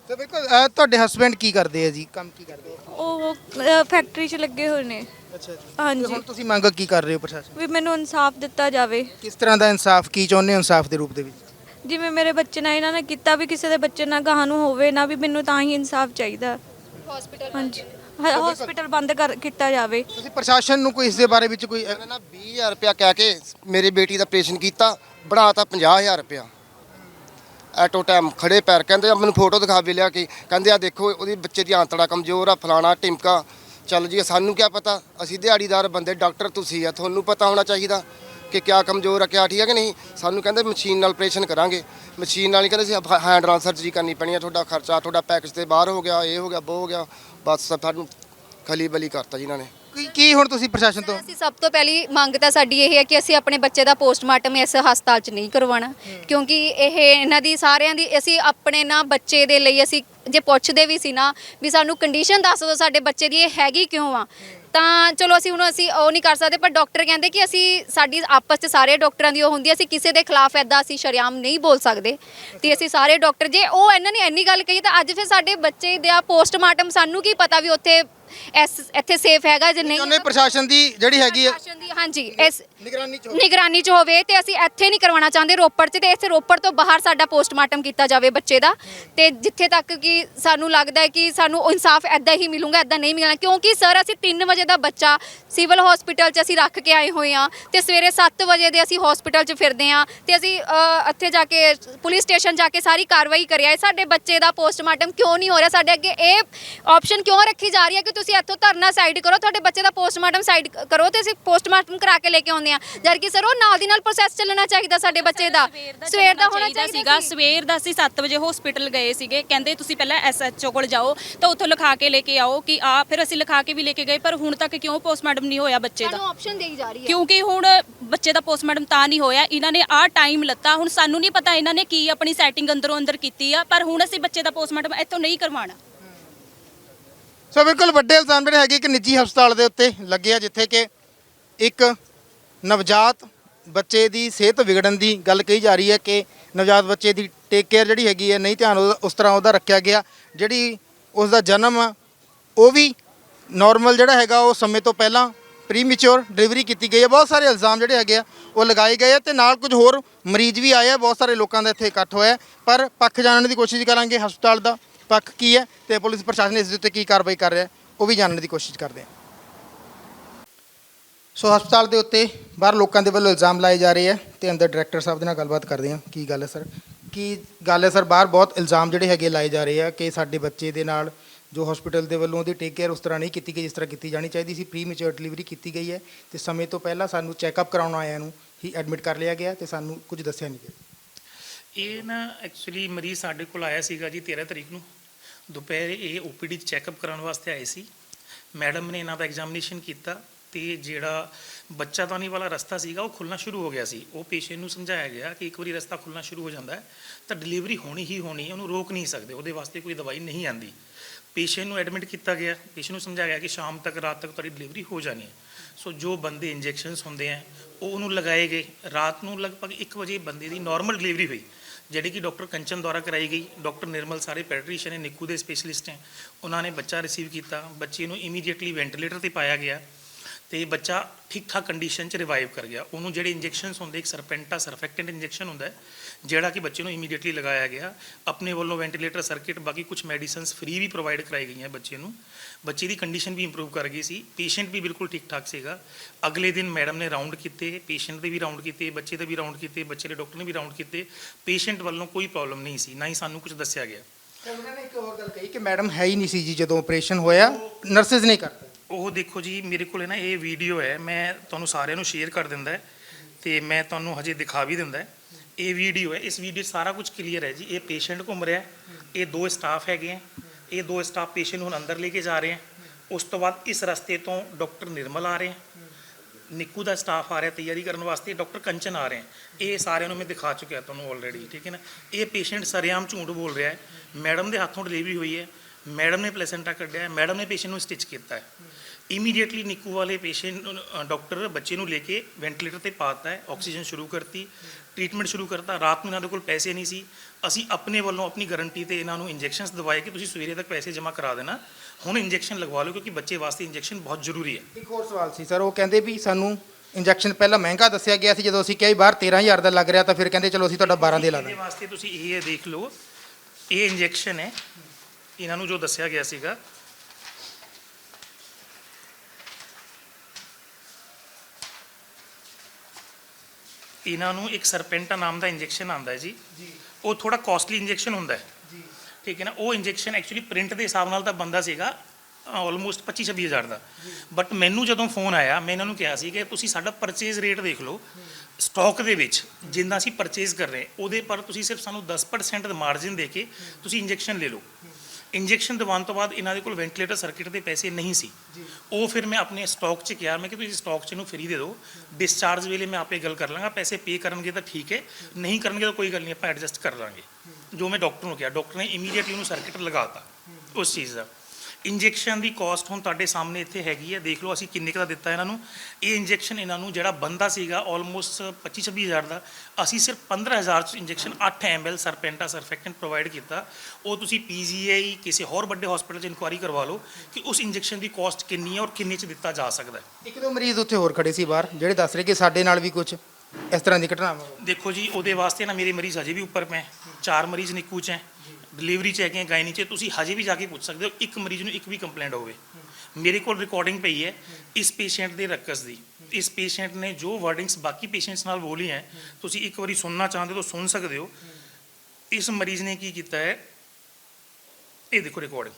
ਤੇ ਬਿਲਕੁਲ ਤੁਹਾਡੇ ਹਸਬੰਡ ਕੀ ਕਰਦੇ ਆ ਜੀ? ਕੰਮ ਕੀ ਕਰਦੇ ਆ? ਉਹ ਫੈਕਟਰੀ 'ਚ ਲੱਗੇ ਹੋਏ ਨੇ। ਅੱਛਾ ਜੀ। ਹਾਂਜੀ। ਹੁਣ ਤੁਸੀਂ ਮੰਗ ਕੀ ਕਰ ਰਹੇ ਹੋ ਪ੍ਰਸ਼ਾਸਨ ਵੀ ਮੈਨੂੰ ਇਨਸਾਫ ਦਿੱਤਾ ਜਾਵੇ। ਕਿਸ ਤਰ੍ਹਾਂ ਦਾ ਇਨਸਾਫ ਕੀ ਚਾਹੁੰਦੇ ਹੋ ਇਨਸਾਫ ਦੇ ਰੂਪ ਦੇ ਵਿੱਚ? ਜਿਵੇਂ ਮੇਰੇ ਬੱਚੇ ਨਾਲ ਇਹਨਾਂ ਨੇ ਕੀਤਾ ਵੀ ਕਿਸੇ ਦੇ ਬੱਚੇ ਨਾਲ ਗਾਹਾਂ ਨੂੰ ਹੋਵੇ ਨਾ ਵੀ ਮੈਨੂੰ ਤਾਂ ਹੀ ਇਨਸਾਫ ਚਾਹੀਦਾ। ਹਸਪੀਟਲ ਹਾਂਜੀ। ਹਸਪੀਟਲ ਬੰਦ ਕਰ ਕੀਤਾ ਜਾਵੇ। ਤੁਸੀਂ ਪ੍ਰਸ਼ਾਸਨ ਨੂੰ ਕੋਈ ਇਸ ਦੇ ਬਾਰੇ ਵਿੱਚ ਕੋਈ ਨੇ 20000 ਰੁਪਇਆ ਕਹਿ ਕੇ ਮੇਰੀ ਬੇਟੀ ਦਾ ਆਪਰੇਸ਼ਨ ਕੀਤਾ ਬਣਾਤਾ 50000 ਰੁਪਇਆ। ਐਟੋ ਟਾਈਮ ਖੜੇ ਪੈਰ ਕਹਿੰਦੇ ਆ ਮੈਨੂੰ ਫੋਟੋ ਦਿਖਾ ਵੀ ਲਿਆ ਕਿ ਕਹਿੰਦੇ ਆ ਦੇਖੋ ਉਹਦੀ ਬੱਚੇ ਦੀ ਆਂਤੜਾ ਕਮਜ਼ੋਰ ਆ ਫਲਾਣਾ ਟਿਮਕਾ ਚੱਲ ਜੀ, ਸਾਨੂੰ ਕੀ ਪਤਾ? ਅਸੀਂ ਦਿਹਾੜੀਦਾਰ ਬੰਦੇ, ਡਾਕਟਰ ਤੁਸੀਂ ਆ, ਤੁਹਾਨੂੰ ਪਤਾ ਹੋਣਾ ਚਾਹੀਦਾ ਕਿ ਕਿਆ ਕਮਜ਼ੋਰ ਆ, ਕਿਆ ਠੀਕ ਆ ਕਿ ਨਹੀਂ? ਸਾਨੂੰ ਕਹਿੰਦੇ ਮਸ਼ੀਨ ਨਾਲ ਆਪਰੇਸ਼ਨ ਕਰਾਂਗੇ। ਮਸ਼ੀਨ ਨਾਲ ਹੀ ਕਹਿੰਦੇ ਸੀ ਹੈਂਡ ਨਾਲ ਸਰਜਰੀ ਕਰਨੀ ਪੈਣੀ ਆ, ਤੁਹਾਡਾ ਖਰਚਾ, ਤੁਹਾਡਾ ਪੈਕੇਜ ਤੇ ਬਾਹਰ ਹੋ ਗਿਆ, ਇਹ ਹੋ ਗਿਆ, ਉਹ ਹੋ ਗਿਆ। ਬਸ ਸਾਨੂੰ ਖਲੀ ਬਲੀ ਕਰਤਾ ਜੀ ਇਹਨਾਂ ਨੇ। ਕੀ ਕੀ ਹੁਣ ਤੁਸੀਂ ਪ੍ਰਸ਼ਾਸਨ ਤੋਂ? ਅਸੀਂ ਸਭ ਤੋਂ ਪਹਿਲੀ ਮੰਗ ਤਾਂ ਸਾਡੀ ਇਹ ਹੈ ਕਿ ਅਸੀਂ ਆਪਣੇ ਬੱਚੇ ਦਾ ਪੋਸਟਮਾਰਟਮ ਇਸ ਹਸਪਤਾਲ 'ਚ ਨਹੀਂ ਕਰਵਾਉਣਾ। ਕਿਉਂਕਿ ਇਹ ਇਹਨਾਂ ਦੀ ਸਾਰਿਆਂ ਦੀ ਅਸੀਂ ਆਪਣੇ ਨਾ ਬੱਚੇ ਦੇ ਲਈ ਅਸੀਂ ਜੇ ਪੁੱਛਦੇ ਵੀ ਸੀ ਨਾ ਵੀ ਸਾਨੂੰ ਕੰਡੀਸ਼ਨ ਦੱਸ ਦਿਓ ਸਾਡੇ ਬੱਚੇ ਦੀ ਇਹ ਹੈਗੀ ਕਿਉਂ ਆ। ਤਾਂ ਚਲੋ ਅਸੀਂ ਹੁਣ ਅਸੀਂ ਉਹ ਨਹੀਂ ਕਰ ਸਕਦੇ ਪਰ ਡਾਕਟਰ ਕਹਿੰਦੇ ਕਿ ਅਸੀਂ ਸਾਡੀ ਆਪਸ 'ਚ ਸਾਰੇ ਡਾਕਟਰਾਂ ਦੀ ਉਹ ਹੁੰਦੀ ਹੈ, ਅਸੀਂ ਕਿਸੇ ਦੇ ਖਿਲਾਫ ਐਦਾਂ ਅਸੀਂ ਸ਼ਰੇਆਮ ਨਹੀਂ ਬੋਲ ਸਕਦੇ। ਤੇ ਅਸੀਂ ਸਾਰੇ ਡਾਕਟਰ ਜੇ ਉਹ ਇਹਨਾਂ ਨੇ ਇੰਨੀ ਗੱਲ ਕਹੀ ਤਾਂ ਅੱਜ ਫਿਰ ਸਾਡੇ ਬੱਚੇ ਦਾ ਪੋਸਟਮਾਰਟਮ ਸਾਨੂੰ ਕੀ ਪਤਾ ਵੀ ਉੱਥੇ ਇੱਥੇ ਸੇਫ ਹੈਗਾ ਜਾਂ ਨਹੀਂ ਉਹਨੇ ਪ੍ਰਸ਼ਾਸਨ ਦੀ ਜਿਹੜੀ ਹੈਗੀ ਹੈ ਪ੍ਰਸ਼ਾਸਨ ਦੀ ਹਾਂਜੀ ਇਸ ਨਿਗਰਾਨੀ ਚ ਨਿਗਰਾਨੀ 'ਚ ਹੋਵੇ ਤੇ ਅਸੀਂ ਇੱਥੇ ਨਹੀਂ ਕਰਵਾਉਣਾ ਚਾਹੁੰਦੇ ਰੋਪੜ 'ਚ ਤੇ ਇੱਥੇ ਰੋਪੜ ਤੋਂ ਬਾਹਰ ਸਾਡਾ ਪੋਸਟਮਾਰਟਮ ਕੀਤਾ ਜਾਵੇ ਬੱਚੇ ਦਾ। ਤੇ ਜਿੱਥੇ ਤੱਕ ਕਿ ਸਾਨੂੰ ਲੱਗਦਾ ਹੈ ਕਿ ਸਾਨੂੰ ਇਨਸਾਫ ਐਦਾਂ ਹੀ ਮਿਲੂਗਾ ਐਦਾਂ ਨਹੀਂ ਮਿਲਣਾ। ਕਿਉਂਕਿ ਸਰ ਅਸੀਂ 3 ਵਜੇ ਦਾ ਬੱਚਾ ਸਿਵਲ ਹਸਪੀਟਲ 'ਚ ਅਸੀਂ ਰੱਖ ਕੇ ਆਏ ਹੋਏ ਆ ਤੇ ਸਵੇਰੇ 7 ਵਜੇ ਦੇ ਅਸੀਂ ਹਸਪੀਟਲ 'ਚ ਫਿਰਦੇ ਆ ਤੇ ਅਸੀਂ ਅ, ਇੱਥੇ ਜਾ ਕੇ ਪੁਲਿਸ ਸਟੇਸ਼ਨ ਜਾ ਕੇ ਸਾਰੀ ਕਾਰਵਾਈ ਕਰਿਆ। ਹੈ ਸਾਡੇ ਬੱਚੇ ਦਾ ਪੋਸਟਮਾਰਟਮ ਕਿਉਂ ਨਹੀਂ ਹੋ ਰਿਹਾ? ਸਾਡੇ ਅੱਗੇ ਇਹ ਆਪਸ਼ਨ ਕਿਉਂ ਰੱਖੀ ਜਾ ਰਹੀ ਹੈ ਕਿ ਤੁਸੀਂ ਇੱਥੋਂ ਧਰਨਾ ਸਾਈਡ ਕਰੋ ਤੁਹਾਡੇ ਬੱਚੇ ਦਾ ਪੋਸਟਮਾਰਟਮ ਸਾਈਡ ਕਰੋ ਤੇ ਅਸੀਂ ਪੋਸਟਮਾਰਟਮ ਕਰਾ ਕੇ ਲੈ ਕੇ ਆਉਂਦੇ ਆ ਜਦ ਕਿ ਸਰ ਉਹ ਨਾਲ ਦੀ ਨਾਲ ਪ੍ਰੋਸੈਸ ਚੱਲਣਾ ਚਾਹੀਦਾ ਸਾਡੇ ਬੱਚੇ ਦਾ। ਸਵੇਰ ਦਾ ਹੋਣਾ ਚਾਹੀਦਾ ਸੀਗਾ। ਸਵੇਰ ਦਾ ਅਸੀਂ 7 ਵਜੇ ਹਸਪੀਟਲ ਗਏ ਸੀਗੇ। ਕਹਿੰਦੇ ਤੁਸੀਂ ਪਹਿਲਾਂ ਐਸਐਚਓ ਕੋਲ ਜਾਓ ਤਾਂ ਉੱਥੋਂ ਲਿਖਾ ਕੇ ਲੈ ਕੇ ਆਓ ਕਿ ਆ ਫਿਰ ਅਸੀਂ ਲਿਖਾ ਕੇ ਵੀ ਲੈ ਕੇ ਗਏ ਪਰ ਹੁਣ ਤੱਕ ਕਿਉਂ ਪੋਸਟਮਾਰਟਮ ਨਹੀਂ ਹੋਇਆ ਬੱਚੇ ਸਾਨੂੰ ਦਾ ਆਪਸ਼ਨ ਦੇਈ ਜਾ ਰਹੀ ਹੈ। ਕਿਉਂਕਿ ਹੁਣ ਬੱਚੇ ਦਾ ਪੋਸਟਮਾਰਟਮ ਤਾਂ ਨਹੀਂ ਹੋਇਆ। ਇਹਨਾਂ ਨੇ ਆਹ ਟਾਈਮ ਲੱਤਾ। ਹੁਣ ਸਾਨੂੰ ਨਹੀਂ ਪਤਾ ਇਹਨਾਂ ਨੇ ਕੀ ਆਪਣੀ ਸੈਟਿੰਗ ਅੰਦਰੋਂ ਅੰਦਰ ਕੀਤੀ ਆ ਪਰ ਹੁਣ ਅਸੀਂ ਬੱਚੇ ਦਾ ਪੋਸਟਮਾਰਟਮ ਇੱਥੋਂ ਨਹੀਂ ਕਰਵਾਉਣਾ। ਸੋ ਬਿਲਕੁਲ ਵੱਡੇ ਇਲਜ਼ਾਮ ਜਿਹੜੇ ਹੈਗੇ, ਇੱਕ ਨਿੱਜੀ ਹਸਪਤਾਲ ਦੇ ਉੱਤੇ ਲੱਗੇ ਆ, ਜਿੱਥੇ ਕਿ ਇੱਕ ਨਵਜਾਤ ਬੱਚੇ ਦੀ ਸਿਹਤ ਵਿਗੜਨ ਦੀ ਗੱਲ ਕਹੀ ਜਾ ਰਹੀ ਹੈ ਕਿ ਨਵਜਾਤ ਬੱਚੇ ਦੀ ਟੇਕ ਕੇਅਰ ਜਿਹੜੀ ਹੈਗੀ ਹੈ, ਨਹੀਂ ਧਿਆਨ ਉਹਦਾ- ਉਸ ਤਰ੍ਹਾਂ ਉਹਦਾ ਰੱਖਿਆ ਗਿਆ। ਜਿਹੜੀ ਉਸ ਦਾ ਜਨਮ ਉਹ ਵੀ ਨਾਰਮਲ ਜਿਹੜਾ ਹੈਗਾ, ਉਹ ਸਮੇਂ ਤੋਂ ਪਹਿਲਾਂ ਪ੍ਰੀਮੈਚੁਰ ਡਿਲੀਵਰੀ ਕੀਤੀ ਗਈ ਹੈ। ਬਹੁਤ ਸਾਰੇ ਇਲਜ਼ਾਮ ਜਿਹੜੇ ਹੈਗੇ ਆ, ਉਹ ਲਗਾਏ ਗਏ ਆ ਤੇ ਨਾਲ ਕੁਝ ਹੋਰ ਮਰੀਜ਼ ਵੀ ਆਏ ਆ। ਬਹੁਤ ਸਾਰੇ ਲੋਕਾਂ ਦਾ ਇੱਥੇ ਇਕੱਠ ਹੋਇਆ ਪਰ ਪੱਖ ਜਾਣਨ ਦੀ ਕੋਸ਼ਿਸ਼ ਕਰਾਂਗੇ ਹਸਪਤਾਲ ਦਾ। ਪੱਖ ਕੀ ਹੈ ਤੇ ਪੁਲਿਸ ਪ੍ਰਸ਼ਾਸਨ ਇਸ ਦੇ ਉੱਤੇ ਕੀ ਕਾਰਵਾਈ ਕਰ ਰਿਹਾ ਹੈ, ਉਹ ਵੀ ਜਾਣਨ ਦੀ ਕੋਸ਼ਿਸ਼ ਕਰਦੇ ਹਾਂ। ਸੋ ਹਸਪਤਾਲ ਦੇ ਉੱਤੇ ਬਾਹਰ ਲੋਕਾਂ ਦੇ ਵੱਲੋਂ ਇਲਜ਼ਾਮ ਲਾਏ ਜਾ ਰਹੇ ਹੈ ਤੇ ਅੰਦਰ ਡਾਇਰੈਕਟਰ ਸਾਹਿਬ ਦੇ ਨਾਲ ਗੱਲਬਾਤ ਕਰਦੇ ਹਾਂ। ਕੀ ਗੱਲ ਹੈ ਸਰ? ਕੀ ਗੱਲ ਹੈ ਸਰ? ਬਾਹਰ ਬਹੁਤ ਇਲਜ਼ਾਮ ਜਿਹੜੇ ਹੈਗੇ ਲਾਏ ਜਾ ਰਹੇ ਆ ਕਿ ਸਾਡੇ ਬੱਚੇ ਦੇ ਨਾਲ ਜੋ ਹਸਪੀਟਲ ਦੇ ਵੱਲੋਂ ਉਹਦੀ ਟੇਕ ਕੇਅਰ ਉਸ ਤਰ੍ਹਾਂ ਨਹੀਂ ਕੀਤੀ ਗਈ ਜਿਸ ਤਰ੍ਹਾਂ ਕੀਤੀ ਜਾਣੀ ਚਾਹੀਦੀ ਸੀ ਪ੍ਰੀ ਮੈਚੁਰ ਡਿਲੀਵਰੀ ਕੀਤੀ ਗਈ ਹੈ ਤੇ ਸਮੇਂ ਤੋਂ ਪਹਿਲਾਂ ਸਾਨੂੰ ਚੈੱਕਅਪ ਕਰਾਉਣ ਆਇਆਂ ਨੂੰ ਹੀ ਐਡਮਿਟ ਕਰ ਲਿਆ ਗਿਆ ਤੇ ਸਾਨੂੰ ਕੁਝ ਦੱਸਿਆ ਨਹੀਂ ਗਿਆ। ਇਹ ਨਾ ਐਕਚੁਅਲੀ ਮਰੀਜ਼ ਸਾਡੇ ਕੋਲ ਆਇਆ ਸੀਗਾ ਜੀ 13 ਤਰੀਕ ਨੂੰ। ਦੁਪਹਿਰ ਇਹ ਓਪੀਡੀ ਚੈੱਕਅਪ ਕਰਾਉਣ ਵਾਸਤੇ ਆਏ ਸੀ। ਮੈਡਮ ਨੇ ਇਹਨਾਂ ਦਾ ਐਗਜ਼ਾਮੀਨੇਸ਼ਨ ਕੀਤਾ ਤੇ ਜਿਹੜਾ ਬੱਚਾਦਾਨੀ ਵਾਲਾ ਰਸਤਾ ਸੀਗਾ, ਉਹ ਖੁੱਲਣਾ ਸ਼ੁਰੂ ਹੋ ਗਿਆ ਸੀ। ਉਹ ਪੇਸ਼ੈਂਟ ਨੂੰ ਸਮਝਾਇਆ ਗਿਆ ਕਿ ਇੱਕ ਵਾਰੀ ਰਸਤਾ ਖੁੱਲਣਾ ਸ਼ੁਰੂ ਹੋ ਜਾਂਦਾ ਹੈ, ਤਾਂ ਡਿਲੀਵਰੀ ਹੋਣੀ ਹੀ ਹੋਣੀ ਹੈ, ਉਹਨੂੰ ਰੋਕ ਨਹੀਂ ਸਕਦੇ, ਉਹਦੇ ਵਾਸਤੇ ਕੋਈ ਦਵਾਈ ਨਹੀਂ ਆਂਦੀ ਪੇਸ਼ੈਂਟ ਨੂੰ ਐਡਮਿਟ ਕੀਤਾ ਗਿਆ। ਪੇਸ਼ੈਂਟ ਨੂੰ ਸਮਝਾਇਆ ਗਿਆ ਕਿ ਸ਼ਾਮ ਤੱਕ, ਰਾਤ ਤੱਕ ਤੁਹਾਡੀ ਡਿਲੀਵਰੀ ਹੋ ਜਾਣੀ ਹੈ। ਸੋ ਜੋ ਬੰਦੇ ਇੰਜੈਕਸ਼ਨਸ ਹੁੰਦੇ ਆ ਉਹ ਉਹਨੂੰ ਲਗਾਏ ਗਏ। ਰਾਤ ਨੂੰ ਲਗਭਗ 1 ਵਜੇ ਬੰਦੇ ਦੀ ਨਾਰਮਲ ਡਿਲੀਵਰੀ ਹੋਈ। ਜਿਹੜੀ ਕਿ ਡਾਕਟਰ ਕੰਚਨ ਦੁਆਰਾ ਕਰਾਈ ਗਈ, ਡਾਕਟਰ ਨਿਰਮਲ ਸਾਰੇ ਪੈਡੀਆਟ੍ਰੀਸ਼ੀਅਨ ਨੇ, ਨਿੱਕੂ ਦੇ ਸਪੈਸ਼ਲਿਸਟ ਹੈ ਉਹਨਾਂ ਨੇ ਬੱਚਾ ਰਿਸੀਵ ਕੀਤਾ, ਬੱਚੇ ਨੂੰ ਇਮੀਡੀਏਟਲੀ ਵੈਂਟੀਲੇਟਰ ਤੇ ਪਾਇਆ ਗਿਆ। ਤੇ ਬੱਚਾ ਠੀਕ ਠਾਕ ਕੰਡੀਸ਼ਨ 'ਚ ਰਿਵਾਈਵ ਕਰ ਗਿਆ। ਉਹਨੂੰ ਜਿਹੜੇ ਇੰਜੈਕਸ਼ਨਸ ਹੁੰਦੇ, ਇੱਕ ਸਰਪੈਂਟਾ ਸਰਫੈਕਟੈਂਟ ਇੰਜੈਕਸ਼ਨ ਹੁੰਦਾ ਜਿਹੜਾ ਕਿ ਬੱਚੇ ਨੂੰ ਇਮੀਡੀਏਟਲੀ ਲਗਾਇਆ ਗਿਆ। ਆਪਣੇ ਵੱਲੋਂ ਵੈਂਟੀਲੇਟਰ ਸਰਕਿਟ ਬਾਕੀ ਕੁਝ ਮੈਡੀਸਿਨਸ ਫ੍ਰੀ ਵੀ ਪ੍ਰੋਵਾਈਡ ਕਰਾਈ ਗਈਆਂ ਬੱਚੇ ਨੂੰ। ਬੱਚੇ ਦੀ ਕੰਡੀਸ਼ਨ ਵੀ ਇੰਪਰੂਵ ਕਰ ਗਈ ਸੀ। ਪੇਸ਼ੈਂਟ ਵੀ ਬਿਲਕੁਲ ਠੀਕ ਠਾਕ ਸੀਗਾ। ਅਗਲੇ ਦਿਨ ਮੈਡਮ ਨੇ ਰਾਉਂਡ ਕੀਤੇ ਪੇਸ਼ੈਂਟ ਦੇ ਵੀ ਰਾਉਂਡ ਕੀਤੇ, ਬੱਚੇ ਦੇ ਵੀ ਰਾਉਂਡ ਕੀਤੇ, ਬੱਚੇ ਦੇ ਡਾਕਟਰ ਨੇ ਵੀ ਰਾਉਂਡ ਕੀਤੇ। ਪੇਸ਼ੈਂਟ ਵੱਲੋਂ ਕੋਈ ਪ੍ਰੋਬਲਮ ਨਹੀਂ ਸੀ, ਨਾ ਹੀ ਸਾਨੂੰ ਕੁਝ ਦੱਸਿਆ ਗਿਆ। ਉਹਨਾਂ ਨੇ ਇੱਕ ਹੋਰ ਗੱਲ ਕਹੀ ਕਿ ਮੈਡਮ ਹੈ ਹੀ ਨਹੀਂ ਸੀ ਜੀ ਜਦੋਂ ਆਪਰੇਸ਼ਨ ਹੋਇਆ। ਨਰਸਿਸ ਨੇ ਕਰਤੇ ਉਹ ਦੇਖੋ ਜੀ, ਮੇਰੇ ਕੋਲ ਨਾ ਇਹ ਵੀਡੀਓ ਹੈ, ਮੈਂ ਤੁਹਾਨੂੰ ਸਾਰਿਆਂ ਨੂੰ ਸ਼ੇਅਰ ਕਰ ਦਿੰਦਾ ਹੈ ਤੇ ਮੈਂ ਤੁਹਾਨੂੰ ਹਜੇ ਦਿਖਾ ਵੀ ਦਿੰਦਾ ਇਹ ਵੀਡੀਓ ਹੈ, ਇਸ ਵੀਡੀਓ 'ਚ ਸਾਰਾ ਕੁਝ ਕਲੀਅਰ ਹੈ ਜੀ। ਇਹ ਪੇਸ਼ੈਂਟ ਘੁੰਮ ਰਿਹਾ ਇਹ ਦੋ ਸਟਾਫ ਹੈਗੇ ਹੈ, ਇਹ ਦੋ ਸਟਾਫ ਪੇਸ਼ੈਂਟ ਨੂੰ ਹੁਣ ਅੰਦਰ ਲੈ ਕੇ ਜਾ ਰਹੇ ਹੈ। ਉਸ ਤੋਂ ਬਾਅਦ ਇਸ ਰਸਤੇ ਤੋਂ ਡਾਕਟਰ ਨਿਰਮਲ ਆ ਰਹੇ ਹੈ, ਨਿੱਕੂ ਦਾ ਸਟਾਫ ਆ ਰਿਹਾ ਤਿਆਰੀ ਕਰਨ ਵਾਸਤੇ ਡਾਕਟਰ ਕੰਚਨ ਆ ਰਹੇ ਹੈ। ਇਹ ਸਾਰਿਆਂ ਨੂੰ ਮੈਂ ਦਿਖਾ ਚੁੱਕਿਆ ਤੁਹਾਨੂੰ ਆਲਰੇਡੀ ਠੀਕ ਹੈ ਨਾ? ਇਹ ਪੇਸ਼ੈਂਟ ਸਰਿਆਮ ਝੂਠ ਬੋਲ ਰਿਹਾ ਹੈ। ਮੈਡਮ ਦੇ ਹੱਥੋਂ ਡਿਲੀਵਰੀ ਹੋਈ ਹੈ। ਮੈਡਮ ਨੇ ਪਲੇਸੈਂਟਾ ਕੱਢਿਆ ਮੈਡਮ ਨੇ ਪੇਸ਼ੈਂਟ ਨੂੰ ਸਟਿਚ ਕੀਤਾ ਹੈ। ਇਮੀਡੀਏਟਲੀ ਨਿੱਕੂ ਵਾਲੇ ਪੇਸ਼ੈਂਟ ਡਾਕਟਰ ਬੱਚੇ ਨੂੰ ਲੈ ਕੇ ਵੈਂਟੀਲੇਟਰ ਤੇ ਪਾਤਾ ਹੈ ਆਕਸੀਜਨ ਸ਼ੁਰੂ ਕਰਤੀ ਟ੍ਰੀਟਮੈਂਟ ਸ਼ੁਰੂ ਕਰਤਾ ਰਾਤ ਨੂੰ ਇਹਨਾਂ ਦੇ ਕੋਲ ਪੈਸੇ ਨਹੀਂ ਸੀ। ਅਸੀਂ ਆਪਣੇ ਵੱਲੋਂ ਆਪਣੀ ਗਾਰੰਟੀ ਤੇ ਇਹਨਾਂ ਨੂੰ ਇੰਜੈਕਸ਼ਨਸ ਦਵਾਏ ਕਿ ਤੁਸੀਂ ਸਵੇਰੇ ਤੱਕ ਪੈਸੇ ਜਮ੍ਹਾਂ ਕਰਾ ਦੇਣਾ। ਹੁਣ ਇੰਜੈਕਸ਼ਨ ਲਗਵਾ ਲਓ ਕਿਉਂਕਿ ਬੱਚੇ ਵਾਸਤੇ ਇੰਜੈਕਸ਼ਨ ਬਹੁਤ ਜ਼ਰੂਰੀ ਹੈ। ਇੱਕ ਹੋਰ ਸਵਾਲ ਸੀ ਸਰ ਉਹ ਕਹਿੰਦੇ ਵੀ ਸਾਨੂੰ ਇੰਜੈਕਸ਼ਨ ਪਹਿਲਾਂ ਮਹਿੰਗਾ ਦੱਸਿਆ ਗਿਆ ਸੀ ਜਦੋਂ ਅਸੀਂ ਕਿਹਾ ਬਾਹਰ 13000 ਦਾ ਲੱਗ ਰਿਹਾ ਤਾਂ ਫਿਰ ਕਹਿੰਦੇ ਚਲੋ ਅਸੀਂ ਤੁਹਾਡਾ 12 ਦੇ ਲਾ ਇਹਦੇ ਦਾਂਗੇ ਵਾਸਤੇ ਤੁਸੀਂ ਇਹ ਦੇਖ ਲਓ ਇਹ ਇੰਜੈਕਸ਼ਨ ਹੈ ਇਹਨਾਂ ਨੂੰ ਜੋ ਦੱਸਿਆ ਗਿਆ ਸੀਗਾ ਇਹਨਾਂ ਨੂੰ ਇੱਕ ਸਰਪੈਂਟਾ ਨਾਮ ਦਾ ਇੰਜੈਕਸ਼ਨ ਆਂਦਾ ਹੈ ਜੀ। ਉਹ ਥੋੜਾ ਕਾਸਟਲੀ ਇੰਜੈਕਸ਼ਨ ਹੁੰਦਾ ਹੈ। ਜੀ। ਠੀਕ ਹੈ ਨਾ ਉਹ ਇੰਜੈਕਸ਼ਨ ਐਕਚੁਅਲੀ ਪ੍ਰਿੰਟ ਦੇ ਹਿਸਾਬ ਨਾਲ ਤਾਂ ਬੰਦਾ ਸੀਗਾ ਆਲਮੋਸਟ 25 26 ਹਜ਼ਾਰ ਦਾ। ਬਟ ਮੈਨੂੰ ਜਦੋਂ ਫੋਨ ਆਇਆ ਮੈਂ ਇਹਨਾਂ ਨੂੰ ਕਿਹਾ ਸੀ ਕਿ ਤੁਸੀਂ ਸਾਡਾ ਪਰਚੇਜ਼ ਰੇਟ ਦੇਖ ਲਓ। ਸਟਾਕ ਦੇ ਵਿੱਚ ਜਿੰਨਾ ਅਸੀਂ ਪਰਚੇਜ਼ ਕਰ ਰਹੇ ਉਹਦੇ ਪਰ ਤੁਸੀਂ ਸਿਰਫ ਸਾਨੂੰ 10% ਦਾ ਮਾਰਜਿਨ ਦੇ ਕੇ ਤੁਸੀਂ ਇੰਜੈਕਸ਼ਨ ਲੈ ਲਓ। ਇੰਜੈਕਸ਼ਨ ਦਿਵਾਉਣ ਤੋਂ ਬਾਅਦ ਇਹਨਾਂ ਦੇ ਕੋਲ ਵੈਂਟੀਲੇਟਰ ਸਰਕਿਟ ਦੇ ਪੈਸੇ ਨਹੀਂ ਸੀ। ਉਹ ਫਿਰ ਮੈਂ ਆਪਣੇ ਸਟਾਕ 'ਚ ਕਿਹਾ ਮੈਂ ਕਿ ਤੁਸੀਂ ਸਟਾਕ 'ਚ ਇਹਨੂੰ ਫ੍ਰੀ ਦੇ ਦਿਓ। ਡਿਸਚਾਰਜ ਵੇਲੇ ਮੈਂ ਆਪੇ ਗੱਲ ਕਰ ਲਾਂਗਾ ਪੈਸੇ ਪੇ ਕਰਨਗੇ ਤਾਂ ਠੀਕ ਹੈ ਨਹੀਂ ਕਰਨਗੇ ਤਾਂ ਕੋਈ ਗੱਲ ਨਹੀਂ ਆਪਾਂ ਐਡਜਸਟ ਕਰ ਲਾਂਗੇ। ਜੋ ਮੈਂ ਡਾਕਟਰ ਨੂੰ ਕਿਹਾ ਡਾਕਟਰ ਨੇ ਇਮੀਡੀਏਟਲੀ ਉਹਨੂੰ ਸਰਕਟ ਲਗਾਤਾ ਉਸ ਚੀਜ਼ ਦਾ। ਇੰਜੈਕਸ਼ਨ ਦੀ ਕਾਸਟ ਹੁਣ ਤੁਹਾਡੇ ਸਾਹਮਣੇ ਇੱਥੇ ਹੈਗੀ ਹੈ। ਦੇਖ ਲਓ ਅਸੀਂ ਕਿੰਨੇ ਕੁ ਦਾ ਦਿੱਤਾ ਇਹਨਾਂ ਨੂੰ। ਇਹ ਇੰਜੈਕਸ਼ਨ ਇਹਨਾਂ ਨੂੰ ਜਿਹੜਾ ਬੰਦਾ ਸੀਗਾ ਆਲਮੋਸਟ 25 ਹਜ਼ਾਰ ਦਾ। ਅਸੀਂ ਸਿਰਫ 15000 ਚ ਇੰਜੈਕਸ਼ਨ 8 ml ਸਰਪੈਂਟਾ ਸਰਫੈਕਟੈਂਟ ਪ੍ਰੋਵਾਈਡ ਕੀਤਾ। ਉਹ ਤੁਸੀਂ ਪੀਜੀਆਈ ਕਿਸੇ ਹੋਰ ਵੱਡੇ ਹਸਪੀਟਲ 'ਚ ਇਨਕੁਆਰੀ ਕਰਵਾ ਲਓ ਕਿ ਉਸ ਇੰਜੈਕਸ਼ਨ ਦੀ ਕਾਸਟ ਕਿੰਨੀ ਹੈ ਔਰ ਕਿੰਨੇ 'ਚ ਦਿੱਤਾ ਜਾ ਸਕਦਾ ਹੈ। ਇੱਕ ਦੋ ਮਰੀਜ਼ ਉੱਥੇ ਹੋਰ ਖੜੇ ਸੀ ਬਾਹਰ ਜਿਹੜੇ ਦੱਸ ਰਹੇ ਕਿ ਸਾਡੇ ਨਾਲ ਵੀ ਕੁਝ ਇਸ ਤਰ੍ਹਾਂ ਦੀ ਘਟਨਾਵਾਂ। ਦੇਖੋ ਜੀ ਉਹਦੇ ਵਾਸਤੇ ਨਾ ਮੇਰੇ ਮਰੀਜ਼ ਹਜੇ ਵੀ ਉੱਪਰ ਪਏ। ਚਾਰ ਮਰੀਜ਼ ਨਿੱਕੂ ਚ ਹੈ। ਡਿਲੀਵਰੀ ਚ ਹੈਗੇ ਗਾਇਨੀ ਚ ਤੁਸੀਂ ਹਜੇ ਵੀ ਜਾ ਕੇ ਪੁੱਛ ਸਕਦੇ ਹੋ ਇੱਕ ਮਰੀਜ਼ ਨੂੰ ਇੱਕ ਵੀ ਕੰਪਲੇਂਟ ਹੋਵੇ। ਮੇਰੇ ਕੋਲ ਰਿਕਾਰਡਿੰਗ ਪਈ ਹੈ ਇਸ ਪੇਸ਼ੈਂਟ ਦੇ ਰਕਸ ਦੀ। ਇਸ ਪੇਸ਼ੈਂਟ ਨੇ ਜੋ ਵਰਡਿੰਗਸ ਬਾਕੀ ਪੇਸ਼ੈਂਟਸ ਨਾਲ ਬੋਲੀ ਹੈ। ਤੁਸੀਂ ਇੱਕ ਵਾਰੀ ਸੁਣਨਾ ਚਾਹੁੰਦੇ ਹੋ ਤਾਂ ਸੁਣ ਸਕਦੇ ਹੋ। ਇਸ ਮਰੀਜ਼ ਨੇ ਕੀ ਕੀਤਾ ਹੈ? ਇਹ ਦੇਖੋ ਰਿਕਾਰਡਿੰਗ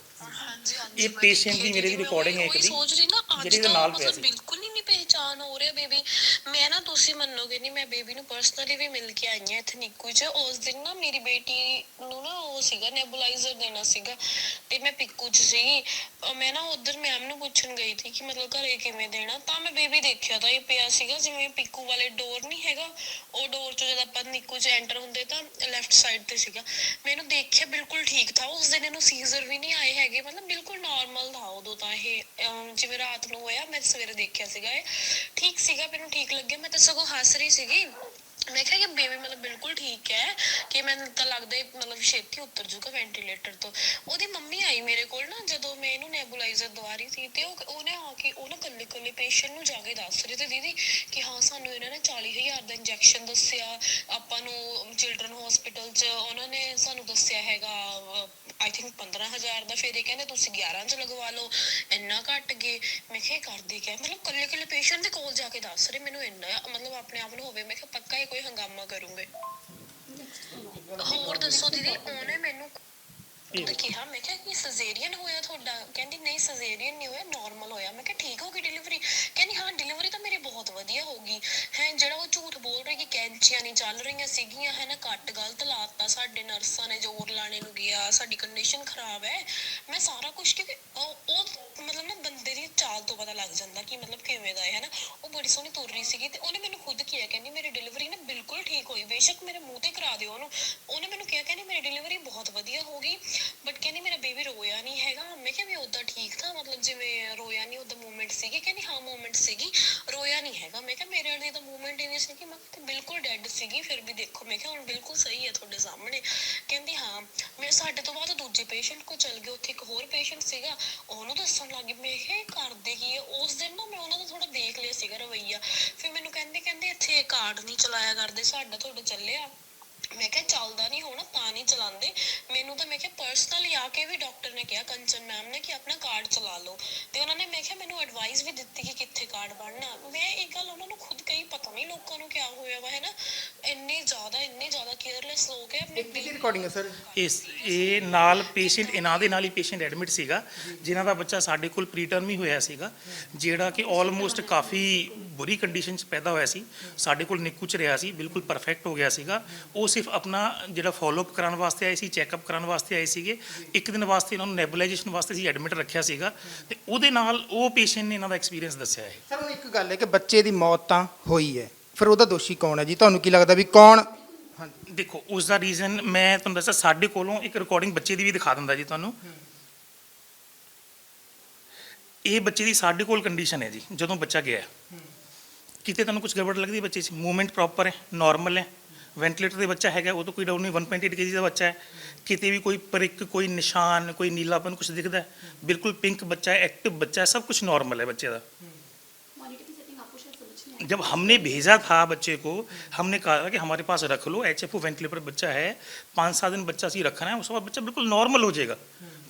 ਇਹ patient ਦੀ ਮੇਰੇ ਦੀ recording ਹੈ ਇੱਕ ਦੀ, ਸੋਚ ਰਹੀ ਨਾ ਅੱਜ ਜਿਹੜੀ ਨਾਲ ਪਿਆ ਸੀ। ਬਿਲਕੁਲ ਨਹੀਂ ਪਹਿਚਾਨ ਹੋ ਰਿਹਾ ਬੇਬੀ ਮੈਂ ਨਾ ਤੁਸੀਂ ਮੰਨੋਗੇ ਨਹੀਂ ਮੈਂ ਬੇਬੀ ਨੂੰ ਪਰਸਨਲੀ ਵੀ ਮਿਲ ਕੇ ਆਈ ਹਾਂ ਇੱਥੇ ਨਿੱਕੂ ਚ। ਉਸ ਦਿਨ ਨਾ ਮੇਰੀ ਬੇਟੀ ਨੂੰ ਨਾ ਉਹ ਸੀਗਾ ਨੈਬੂਲਾਈਜ਼ਰ ਦੇਣਾ ਸੀਗਾ। ਤੇ ਮੈਂ ਪਿੱਕੂ ਚ ਸੀਗੀ। ਅਹ ਮੈਂ ਨਾ ਉਧਰ ਮੈਮ ਨੂੰ ਪੁੱਛਣ ਗਈ ਸੀ ਕਿ ਮਤਲਬ ਘਰੇ ਕਿਵੇਂ ਦੇਣਾ। ਤਾਂ ਮੈਂ ਬੇਬੀ ਦੇਖਿਆ ਤਾਂ ਇਹ ਪਿਆ ਸੀਗਾ ਜਿਵੇਂ ਪਿੱਕੂ ਵਾਲੇ ਡੋਰ ਨਹੀਂ ਹੈਗਾ ਉਹ ਡੋਰ ਚੋਂ ਜਦ ਆਪਾਂ ਨਿੱਕੂ ਚ ਐਂਟਰ ਹੁੰਦੇ ਤਾਂ ਲੈਫਟ ਸਾਈਡ ਤੇ ਸੀਗਾ। ਮੈਨੂੰ ਦੇਖਿਆ ਬਿਲਕੁਲ ਠੀਕ ਥਾ। ਉਸ ਦਿਨ ਇਹਨੂੰ ਸੀਜ਼ਰ ਵੀ ਨਹੀਂ ਆਏ ਹੈਗੇ। ਮਤਲਬ ਬਿਲਕੁਲ ਨਾਰਮਲ ਥਾ ਉਦੋਂ ਤਾਂ ਇਹ। ਅਮ, ਜਿਵੇਂ ਰਾਤ ਨੂੰ ਹੋਇਆ ਮੈਂ ਸਵੇਰੇ ਦੇਖਿਆ ਸੀਗਾ ਇਹ। ਠੀਕ ਸੀਗਾ ਮੈਨੂੰ ਠੀਕ ਲੱਗਿਆ ਮੈਂ ਤਾਂ ਸਗੋਂ ਹੱਸ ਰਹੀ ਸੀਗੀ। ਮੈਂ ਕਿਹਾ ਕਿ ਬੇਬੀ ਮਤਲਬ ਬਿਲਕੁਲ ਠੀਕ ਹੈ ਕਿ ਮੈਨੂੰ ਤਾਂ ਲੱਗਦਾ ਇਹ ਮਤਲਬ ਛੇਤੀ ਉਤਰ ਜੂਗਾ ਵੈਂਟੀਲੇਟਰ ਤੋਂ। ਉਹਦੀ ਮੰਮੀ ਆਈ ਮੇਰੇ ਕੋਲ ਨਾ ਜਦੋਂ ਮੈਂ ਇਹਨੂੰ ਨੈਬੂਲਾਈਜ਼ਰ ਦਵਾ ਰਹੀ ਸੀ ਤੇ ਉਹ ਉਹਨੇ ਆ ਕੇ ਉਹ ਨਾ ਕੱਲੇ ਕੱਲੇ ਪੇਸ਼ੈਂਟ ਨੂੰ ਜਾ ਕੇ ਦੱਸ ਰਹੀ ਤੇ ਦੀਦੀ ਕਿ ਹਾਂ ਸਾਨੂੰ ਇਹਨਾਂ ਨੇ 40000 ਦਾ ਇੰਜੈਕਸ਼ਨ ਦੱਸਿਆ, ਆਪਾਂ ਨੂੰ ਚਿਲਡਰਨ ਹਸਪੀਟਲ 'ਚ ਉਹਨਾਂ ਨੇ ਸਾਨੂੰ ਦੱਸਿਆ ਹੈਗਾ ਆਈ ਥਿੰਕ 15000 ਦਾ, ਫਿਰ ਇਹ ਕਹਿੰਦੇ ਤੁਸੀਂ 11 ਚ ਲਗਵਾ ਲਓ, ਇੰਨਾ ਘੱਟ ਗਏ। ਮੈਂ ਕਿਹਾ ਇਹ ਕਰਦੇ ਕਿਆ? ਮਤਲਬ ਕੱਲੇ ਕੱਲੇ ਪੇਸ਼ੈਂਟ ਦੇ ਕੋਲ ਜਾ ਕੇ ਦੱਸ ਰਹੇ, ਮੈਨੂੰ ਇੰਨਾ ਮਤਲਬ ਆਪਣੇ ਆਪ ਨੂੰ ਹੋਵੇ। ਮੈਂ ਕਿਹਾ ਪੱਕਾ ਕੋਈ ਹੰਗਾਮਾ ਕਰੂੰਗੇ। ਹੋਰ ਦੱਸੋ ਦੀਦੀ, ਉਹਨੇ ਮੈਨੂੰ ਉਹਨੇ ਕਿਹਾ, ਮੈਂ ਕਿਹਾ ਕਿ ਸਜ਼ੇਰੀਅਨ ਹੋਇਆ ਤੁਹਾਡਾ। ਕਹਿੰਦੀ, ਨਹੀਂ ਸਜ਼ੇਰੀਅਨ ਨਹੀਂ ਹੋਇਆ ਨਾਰਮਲ ਹੋਇਆ। ਮੈਂ ਕਿਹਾ, ਠੀਕ ਹੋ ਗਈ ਡਿਲੀਵਰੀ ਕਹਿੰਦੀ, ਹਾਂ ਡਿਲੀਵਰੀ ਤਾਂ ਮੇਰੀ ਬਹੁਤ ਵਧੀਆ ਹੋ ਗਈ ਹੈ, ਜਿਹੜਾ ਉਹ ਝੂਠ ਬੋਲ ਰਹੀ ਕਿ ਕੈਂਚੀਆਂ ਨਹੀਂ ਚੱਲ ਰਹੀਆਂ ਸੀਗੀਆਂ, ਹੈ, ਨਾ ਕੱਟ ਗਲਤ ਲਾਤਾ, ਸਾਡੇ ਨਰਸਾਂ ਨੇ ਜ਼ੋਰ ਲਾਣੇ ਨੂੰ ਗਿਆ, ਸਾਡੀ ਕੰਡੀਸ਼ਨ ਖਰਾਬ ਹੈ। ਮੈਂ ਸਾਰਾ ਕੁਝ ਕਿ ਉਹ ਮਤਲਬ ਨਾ ਚਾਲ ਤੋਂ ਪਤਾ ਲੱਗ ਜਾਂਦਾ ਕਿ ਮਤਲਬ ਕਿਵੇਂ ਦਾ ਹੈ ਨਾ ਉਹ ਬੜੀ ਸੋਹਣੀ ਤੁਰ ਰਹੀ ਸੀਗੀ ਤੇ ਉਹਨੇ ਮੈਨੂੰ ਖੁਦ ਕਿਹਾ, ਕਹਿੰਦੀ ਮੇਰੀ ਡਿਲੀਵਰੀ ਨਾ ਬਿਲਕੁਲ ਠੀਕ ਹੋਈ। ਬੇਸ਼ੱਕ ਮੇਰੇ ਮੂੰਹ ਤੇ ਕਰਾ ਦਿਓ ਉਹਨੂੰ। ਉਹਨੇ ਮੈਨੂੰ ਕਿਹਾ, ਕਹਿੰਦੀ ਮੇਰੀ ਡਿਲੀਵਰੀ ਬਹੁਤ ਵਧੀਆ ਹੋ ਗਈ ਬਟ ਕਹਿੰਦੀ ਮੇਰਾ ਬੇਬੀ ਰੋਇਆ ਨਹੀਂ ਹੈਗਾ। ਮੈਂ ਕਿਹਾ ਵੀ ਉਦਾਂ ਠੀਕ ਥਾ ਮਤਲਬ ਜਿਵੇਂ ਰੋਇਆ ਨਹੀਂ ਉਦਾਂ ਮੂਵਮੈਂਟ ਸੀਗੀ। ਕਹਿੰਦੀ ਹਾਂ ਮੂਵਮੈਂਟ ਸੀਗੀ, ਰੋਇਆ ਨਹੀਂ ਹੈਗਾ। ਮੈਂ ਕਿਹਾ, ਮੇਰੇ ਵਾਲੀ ਤਾਂ ਮੂਵਮੈਂਟ ਹੀ ਨਹੀਂ ਸੀ ਮੈਂ ਕਿਹਾ, ਬਿਲਕੁਲ ਡੈਡ ਸੀਗੀ, ਫਿਰ ਵੀ ਦੇਖੋ। ਮੈਂ ਕਿਹਾ, ਹੁਣ ਬਿਲਕੁਲ ਸਹੀ ਹੈ ਤੁਹਾਡੇ ਸਾਹਮਣੇ। ਕਹਿੰਦੀ ਹਾਂ, ਮੈਂ ਸਾਡੇ ਤੋਂ ਬਾਅਦ ਦੂਜੇ ਪੇਸ਼ੈਂਟ ਕੋ ਚਲ ਗਏ ਉੱਥੇ ਇੱਕ ਹੋਰ ਪੇਸ਼ੈਂਟ ਸੀਗਾ, ਉਹਨੂੰ ਦੱਸਣ ਲੱਗ ਗਈ। ਮੈਂ ਕਿਹਾ ਕਰਦੇ ਕੀ ਹੈ ਉਸ ਦਿਨ ਨਾ ਮੈਂ ਉਹਨਾਂ ਦਾ ਥੋੜਾ ਦੇਖ ਲਿਆ ਸੀਗਾ ਰਵਈਆ। ਫਿਰ ਮੈਨੂੰ ਕਹਿੰਦੇ ਕਹਿੰਦੇ ਇੱਥੇ ਕਾਰਡ ਨਹੀਂ ਚਲਾਇਆ ਕਰਦੇ, ਸਾਡਾ ਤੁਹਾਡਾ ਚੱਲਿਆ। ਮੈਂ ਕਿਹਾ, ਚੱਲਦਾ ਨਹੀਂ ਹੋਣਾ, ਤਾਂ ਨਹੀਂ ਚਲਾਉਂਦੇ। ਮੈਨੂੰ ਤਾਂ ਮੈਂ ਕਿਹਾ ਪਰਸਨਲੀ ਆ ਕੇ ਵੀ ਡਾਕਟਰ ਨੇ ਕਿਹਾ, ਕੰਚਨ ਮੈਮ ਨੇ ਕਿ ਆਪਣਾ ਕਾਰਡ ਚਲਾ ਲਓ। ਤੇ ਉਹਨਾਂ ਨੇ ਮੈਂ ਕਿਹਾ, ਮੈਨੂੰ ਐਡਵਾਈਸ ਵੀ ਦਿੱਤੀ ਕਿ ਕਿੱਥੇ ਕਾਰਡ ਬਣਨਾ। ਮੈਂ ਇਹ ਗੱਲ ਉਹਨਾਂ ਨੂੰ ਖੁਦ ਕਹੀ, ਪਤਾ ਨਹੀਂ ਲੋਕਾਂ ਨੂੰ ਕਿਆ ਹੋਇਆ ਵਾ, ਹੈ ਨਾ? ਇੰਨੇ ਜ਼ਿਆਦਾ ਇੰਨੇ ਜ਼ਿਆਦਾ ਕੇਅਰਲੈਸ ਲੋਕ ਹੈ ਆਪਣੇ ਕਿਹਦੀ ਰਿਕਾਰਡਿੰਗ ਹੈ ਸਰ ਇਸ ਇਹ ਨਾਲ ਪੇਸ਼ੈਂਟ ਇਹਨਾਂ ਦੇ ਨਾਲ ਹੀ ਪੇਸ਼ੈਂਟ ਐਡਮਿਟ ਸੀਗਾ ਜਿਨ੍ਹਾਂ ਦਾ ਬੱਚਾ ਸਾਡੇ ਕੋਲ ਪ੍ਰੀਟਰਮ ਹੀ ਹੋਇਆ ਸੀਗਾ ਜਿਹੜਾ ਕਿ ਆਲਮੋਸਟ ਕਾਫੀ ਬੁਰੀ ਕੰਡੀਸ਼ਨ 'ਚ ਪੈਦਾ ਹੋਇਆ ਸੀ ਸਾਡੇ ਕੋਲ ਨਿੱਕੂ 'ਚ ਰਿਹਾ ਸੀ ਬਿਲਕੁਲ ਪਰਫੈਕਟ ਹੋ ਗਿਆ ਸੀਗਾ ਉਹ ਸਿਰਫ ਆਪਣਾ ਜਿਹੜਾ ਫਾਲੋਅਪ ਕਰਾਉਣ ਵਾਸਤੇ ਆਏ ਸੀ ਚੈੱਕਅਪ ਕਰਾਉਣ ਵਾਸਤੇ ਆਏ ਸੀਗੇ ਇੱਕ ਦਿਨ ਵਾਸਤੇ ਇਹਨਾਂ ਨੂੰ ਨੈਬੂਲਾਈਜੇਸ਼ਨ ਵਾਸਤੇ ਸੀ ਐਡਮਿਟ ਰੱਖਿਆ ਸੀਗਾ ਤੇ ਉਹਦੇ ਨਾਲ ਉਹ ਪੇਸ਼ੈਂਟ ਨੇ ਇਹਨਾਂ ਦਾ ਐਕਸਪੀਰੀਅੰਸ ਦੱਸਿਆ ਹੈ। ਸਰ ਹੁਣ ਇੱਕ ਗੱਲ ਹੈ ਕਿ ਬੱਚੇ ਦੀ ਮੌਤ ਤਾਂ ਹੋਈ ਹੈ ਫਿਰ ਉਹਦਾ ਦੋਸ਼ੀ ਕੌਣ ਹੈ ਜੀ? ਤੁਹਾਨੂੰ ਕੀ ਲੱਗਦਾ ਵੀ ਕੌਣ? ਦੇਖੋ ਉਸ ਦਾ ਰੀਜ਼ਨ ਮੈਂ ਤੁਹਾਨੂੰ ਦੱਸਾਂ ਸਾਡੇ ਕੋਲੋਂ ਇੱਕ ਰਿਕਾਰਡਿੰਗ ਬੱਚੇ ਦੀ ਵੀ ਦਿਖਾ ਦਿੰਦਾ ਜੀ ਤੁਹਾਨੂੰ। ਇਹ ਬੱਚੇ ਦੀ ਸਾਡੇ ਕੋਲ ਕੰਡੀਸ਼ਨ ਹੈ ਜੀ, ਜਦੋਂ ਬੱਚਾ ਗਿਆ। ਕਿਤੇ ਤੁਹਾਨੂੰ ਕੁਝ ਗੜਬੜ ਲੱਗਦੀ ਬੱਚੇ 'ਚ? ਮੂਵਮੈਂਟ ਪ੍ਰੋਪਰ ਹੈ ਨਾਰਮਲ ਹੈ। ਵੈਂਟੀਲੇਟਰ ਦੇ ਬੱਚਾ ਹੈਗਾ, ਉਹ ਤਾਂ ਕੋਈ ਡਾਊਨ ਨਹੀਂ 1.8 ਕੇਜੀ ਦਾ ਬੱਚਾ ਹੈ। ਕਿਤੇ ਵੀ ਕੋਈ ਪਰਿਕ ਕੋਈ ਨਿਸ਼ਾਨ, ਕੋਈ ਨੀਲਾਪਨ ਕੁਝ ਦਿਖਦਾ ਬਿਲਕੁਲ ਪਿੰਕ ਬੱਚਾ ਹੈ ਐਕਟਿਵ ਬੱਚਾ ਹੈ, ਸਭ ਕੁਝ ਨਾਰਮਲ ਹੈ ਬੱਚੇ ਦਾ। जब हमने भेजा था बच्चे को हमने कहा था कि हमारे पास रख लो एच एफ ओ वेंटिलेटर बच्चा है पाँच सात दिन बच्चा ਅਸੀਂ ਰੱਖਣਾ ਹੈ ਉਸ ਤੋਂ ਬਾਅਦ ਬੱਚਾ ਬਿਲਕੁਲ ਨਾਰਮਲ ਹੋ ਜਾਏਗਾ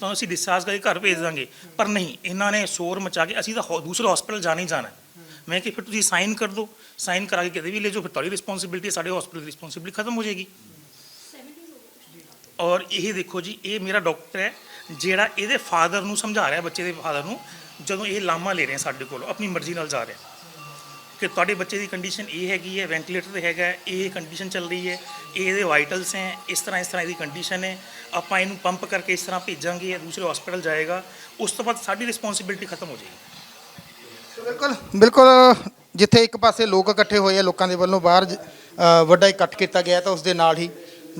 ਤਾਂ ਅਸੀਂ ਡਿਸਚਾਰਜ ਕਰਕੇ ਘਰ ਭੇਜ ਦਾਂਗੇ ਪਰ ਨਹੀਂ ਇਹਨਾਂ ਨੇ ਸ਼ੋਰ ਮਚਾ ਕੇ ਅਸੀਂ ਤਾਂ ਹੋ- ਦੂਸਰੇ ਹਸਪੀਟਲ ਜਾਣਾ ਹੀ ਜਾਣਾ ਹੈ। ਮੈਂ ਕਿ ਫਿਰ ਤੁਸੀਂ ਸਾਈਨ ਕਰ ਦਿਓ ਸਾਈਨ ਕਰਾ ਕੇ ਕਿਤੇ ਵੀ ਲੈ ਜਾਓ ਫਿਰ ਤੁਹਾਡੀ ਰਿਸਪੌਂਸਿਬਿਲਟੀ ਸਾਡੇ ਹਸਪੀਟਲ ਦੀ ਰਿਸਪੌਂਸਿਬਿਲਟੀ ਖਤਮ ਹੋ ਜਾਏਗੀ ਔਰ ਇਹ ਦੇਖੋ ਜੀ ਇਹ ਮੇਰਾ ਡਾਕਟਰ ਹੈ ਜਿਹੜਾ ਇਹਦੇ ਫਾਦਰ ਨੂੰ ਸਮਝਾ ਰਿਹਾ ਬੱਚੇ ਦੇ ਫਾਦਰ ਨੂੰ ਜਦੋਂ ਇਹ ਲਾਮਾ ਲੈ ਰਹੇ ਆ ਸਾਡੇ ਕੋਲ ਆਪਣੀ ਮਰਜ਼ੀ ਨਾਲ ਜਾ ਰਿਹਾ ਕਿ ਤੁਹਾਡੇ ਬੱਚੇ ਦੀ ਕੰਡੀਸ਼ਨ ਇਹ ਹੈਗੀ ਹੈ ਵੈਂਟੀਲੇਟਰ ਤੇ ਹੈਗਾ, ਇਹ ਕੰਡੀਸ਼ਨ ਚੱਲ ਰਹੀ ਹੈ, ਇਹ ਇਹਦੇ ਵਾਈਟਲਸ ਹੈ, ਇਸ ਤਰ੍ਹਾਂ ਇਸ ਤਰ੍ਹਾਂ ਇਹਦੀ ਕੰਡੀਸ਼ਨ ਹੈ। ਆਪਾਂ ਇਹਨੂੰ ਪੰਪ ਕਰਕੇ ਇਸ ਤਰ੍ਹਾਂ ਭੇਜਾਂਗੇ ਇਹ ਦੂਸਰੇ ਹਸਪੀਟਲ ਜਾਏਗਾ, ਉਸ ਤੋਂ ਬਾਅਦ ਸਾਡੀ ਰਿਸਪੌਂਸਿਬਿਲਟੀ ਖਤਮ ਹੋ ਜਾਏਗੀ। ਬਿਲਕੁਲ ਬਿਲਕੁਲ, ਜਿੱਥੇ ਇੱਕ ਪਾਸੇ ਲੋਕ ਇਕੱਠੇ ਹੋਏ ਆ ਲੋਕਾਂ ਦੇ ਵੱਲੋਂ ਬਾਹਰ ਵੱਡਾ ਇਕੱਠ ਕੀਤਾ ਗਿਆ ਤਾਂ ਉਸ ਦੇ ਨਾਲ ਹੀ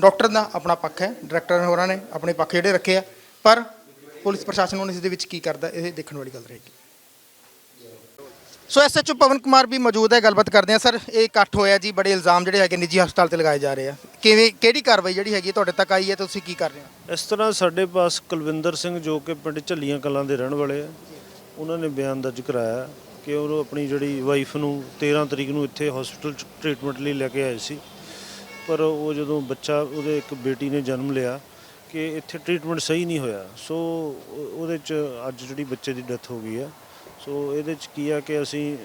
ਡਾਕਟਰ ਦਾ ਆਪਣਾ ਪੱਖ ਹੈ ਡਾਇਰੈਕਟਰ ਹੋਰਾਂ ਨੇ ਆਪਣੇ ਪੱਖ ਜਿਹੜੇ ਰੱਖੇ ਆ। ਪਰ ਪੁਲਿਸ ਪ੍ਰਸ਼ਾਸਨ ਹੁਣ ਇਸ ਦੇ ਵਿੱਚ ਕੀ ਕਰਦਾ, ਇਹ ਦੇਖਣ ਵਾਲੀ ਗੱਲ ਰਹੇਗੀ। ਸੋ ਐਸਐਚਓ ਪਵਨ ਕੁਮਾਰ ਵੀ ਮੌਜੂਦ ਹੈ, ਗੱਲਬਾਤ ਕਰਦੇ ਆ ਸਰ ਇਹ ਇਕੱਠ ਹੋਇਆ ਜੀ, ਬੜੇ ਇਲਜ਼ਾਮ ਜਿਹੜੇ ਹੈਗੇ ਨਿੱਜੀ ਹਸਪਤਾਲ ਤੇ ਲਗਾਏ ਜਾ ਰਹੇ ਆ। ਕਿਵੇਂ, ਕਿਹੜੀ ਕਾਰਵਾਈ ਜਿਹੜੀ ਹੈਗੀ ਹੈ, ਤੁਹਾਡੇ ਤੱਕ ਆਈ ਹੈ, ਤੁਸੀਂ ਕੀ ਕਰ ਰਹੇ ਹੋ? ਇਸ ਤਰ੍ਹਾਂ ਸਾਡੇ ਪਾਸ ਕੁਲਵਿੰਦਰ ਸਿੰਘ ਜੋ ਕਿ ਪਿੰਡ ਝੱਲੀਆਂ ਕਲਾਂ ਦੇ ਰਹਿਣ ਵਾਲੇ ਆ, ਉਹਨਾਂ ਨੇ ਬਿਆਨ ਦਰਜ ਕਰਾਇਆ ਕਿ ਉਹ ਆਪਣੀ ਜਿਹੜੀ ਵਾਈਫ ਨੂੰ 13 ਤਰੀਕ ਨੂੰ ਇੱਥੇ ਹਸਪੀਟਲ ਚ ਟ੍ਰੀਟਮੈਂਟ ਲਈ ਲੈ ਕੇ ਆਏ ਸੀ। ਪਰ ਉਹ ਜਦੋਂ ਬੱਚਾ, ਉਹਦੇ ਇੱਕ ਬੇਟੀ ਨੇ ਜਨਮ ਲਿਆ ਕਿ ਇੱਥੇ ਟ੍ਰੀਟਮੈਂਟ ਸਹੀ ਨਹੀਂ ਹੋਇਆ। ਸੋ ਉਹਦੇ ਚ ਅੱਜ ਜਿਹੜੀ ਬੱਚੇ ਦੀ ਡੈਥ ਹੋ ਗਈ ਆ ਸੋ ਇਹਦੇ ਚ ਕੀ ਆ ਕਿ ਅਸੀਂ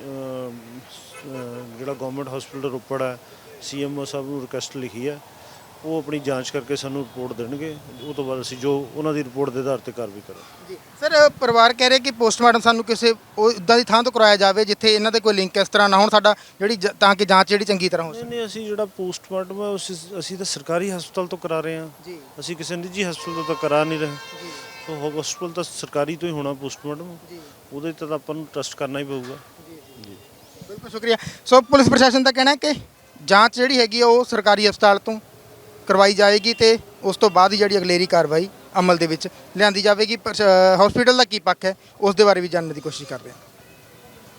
ਜਿਹੜਾ ਗਵਰਨਮੈਂਟ ਹਸਪੀਟਲ ਰੋਪੜ ਹੈ ਸੀਐਮਓ ਸਾਹਿਬ ਨੂੰ ਰਿਕੁਐਸਟ ਲਿਖੀ ਹੈ ਉਹ ਆਪਣੀ ਜਾਂਚ ਕਰਕੇ ਸਾਨੂੰ ਰਿਪੋਰਟ ਦੇਣਗੇ। ਉਹ ਤੋਂ ਬਾਅਦ ਅਸੀਂ ਜੋ ਉਹਨਾਂ ਦੀ ਰਿਪੋਰਟ ਦੇ ਆਧਾਰ ਤੇ ਕਾਰਵਾਈ ਕਰਾਂਗੇ। ਜੀ। ਸਰ ਪਰਿਵਾਰ ਕਹਿ ਰਿਹਾ ਕਿ ਪੋਸਟਮਾਰਟਮ ਸਾਨੂੰ ਕਿਸੇ ਉਹ ਇਦਾਂ ਦੀ ਥਾਂ ਤੋਂ ਕਰਾਇਆ ਜਾਵੇ ਜਿੱਥੇ ਇਹਨਾਂ ਦੇ ਕੋਈ ਲਿੰਕ ਇਸ ਤਰ੍ਹਾਂ ਨਾ ਹੋਣ ਸਾਡਾ ਜਿਹੜੀ ਜ- ਤਾਂ ਕਿ ਜਾਂਚ ਜਿਹੜੀ ਚੰਗੀ ਤਰ੍ਹਾਂ ਹੋ ਨਹੀਂ ਸਕੇ। ਨਹੀਂ ਅਸੀਂ ਜਿਹੜਾ ਪੋਸਟਮਾਰਟਮ ਹੈ ਉਸ ਅਸੀਂ ਤਾਂ ਸਰਕਾਰੀ ਹਸਪਤਾਲ ਤੋਂ ਕਰਾ ਰਹੇ ਹਾਂ। ਜੀ। ਅਸੀਂ ਕਿਸੇ ਨਿੱਜੀ ਹਸਪਤਾਲ ਤੋਂ ਤਾਂ ਕਰਾ ਨਹੀਂ ਰਹੇ। ਸੋ ਹਸਪਤਾਲ ਤਾਂ ਸਰਕਾਰੀ ਤੋਂ ਹੀ ਹੋਣਾ ਪੋਸਟਮਾਰਟਮ ਉਹਦੇ ਤੇ ਤਾਂ ਆਪਾਂ ਨੂੰ ਟਰਸਟ ਕਰਨਾ ਹੀ ਪਊਗਾ। ਬਿਲਕੁਲ ਸ਼ੁਕਰੀਆ। ਸੋ ਪੁਲਿਸ ਪ੍ਰਸ਼ਾਸਨ ਦਾ ਕਹਿਣਾ ਹੈ ਕਿ ਜਾਂਚ ਜਿਹੜੀ ਹੈਗੀ ਆ, ਉਹ ਸਰਕਾਰੀ ਹਸਪਤਾਲ ਤੋਂ ਕਰਵਾਈ ਜਾਏਗੀ ਤੇ ਉਸ ਤੋਂ ਬਾਅਦ ਹੀ ਜਿਹੜੀ ਅਗਲੇਰੀ ਕਾਰਵਾਈ ਅਮਲ ਦੇ ਵਿੱਚ ਲਿਆਂਦੀ ਜਾਵੇਗੀ। ਹਸਪੀਟਲ ਦਾ ਕੀ ਪੱਖ ਹੈ, ਉਸ ਦੇ ਬਾਰੇ ਵੀ ਜਾਣਨ ਦੀ ਕੋਸ਼ਿਸ਼ ਕਰਦੇ ਹਾਂ।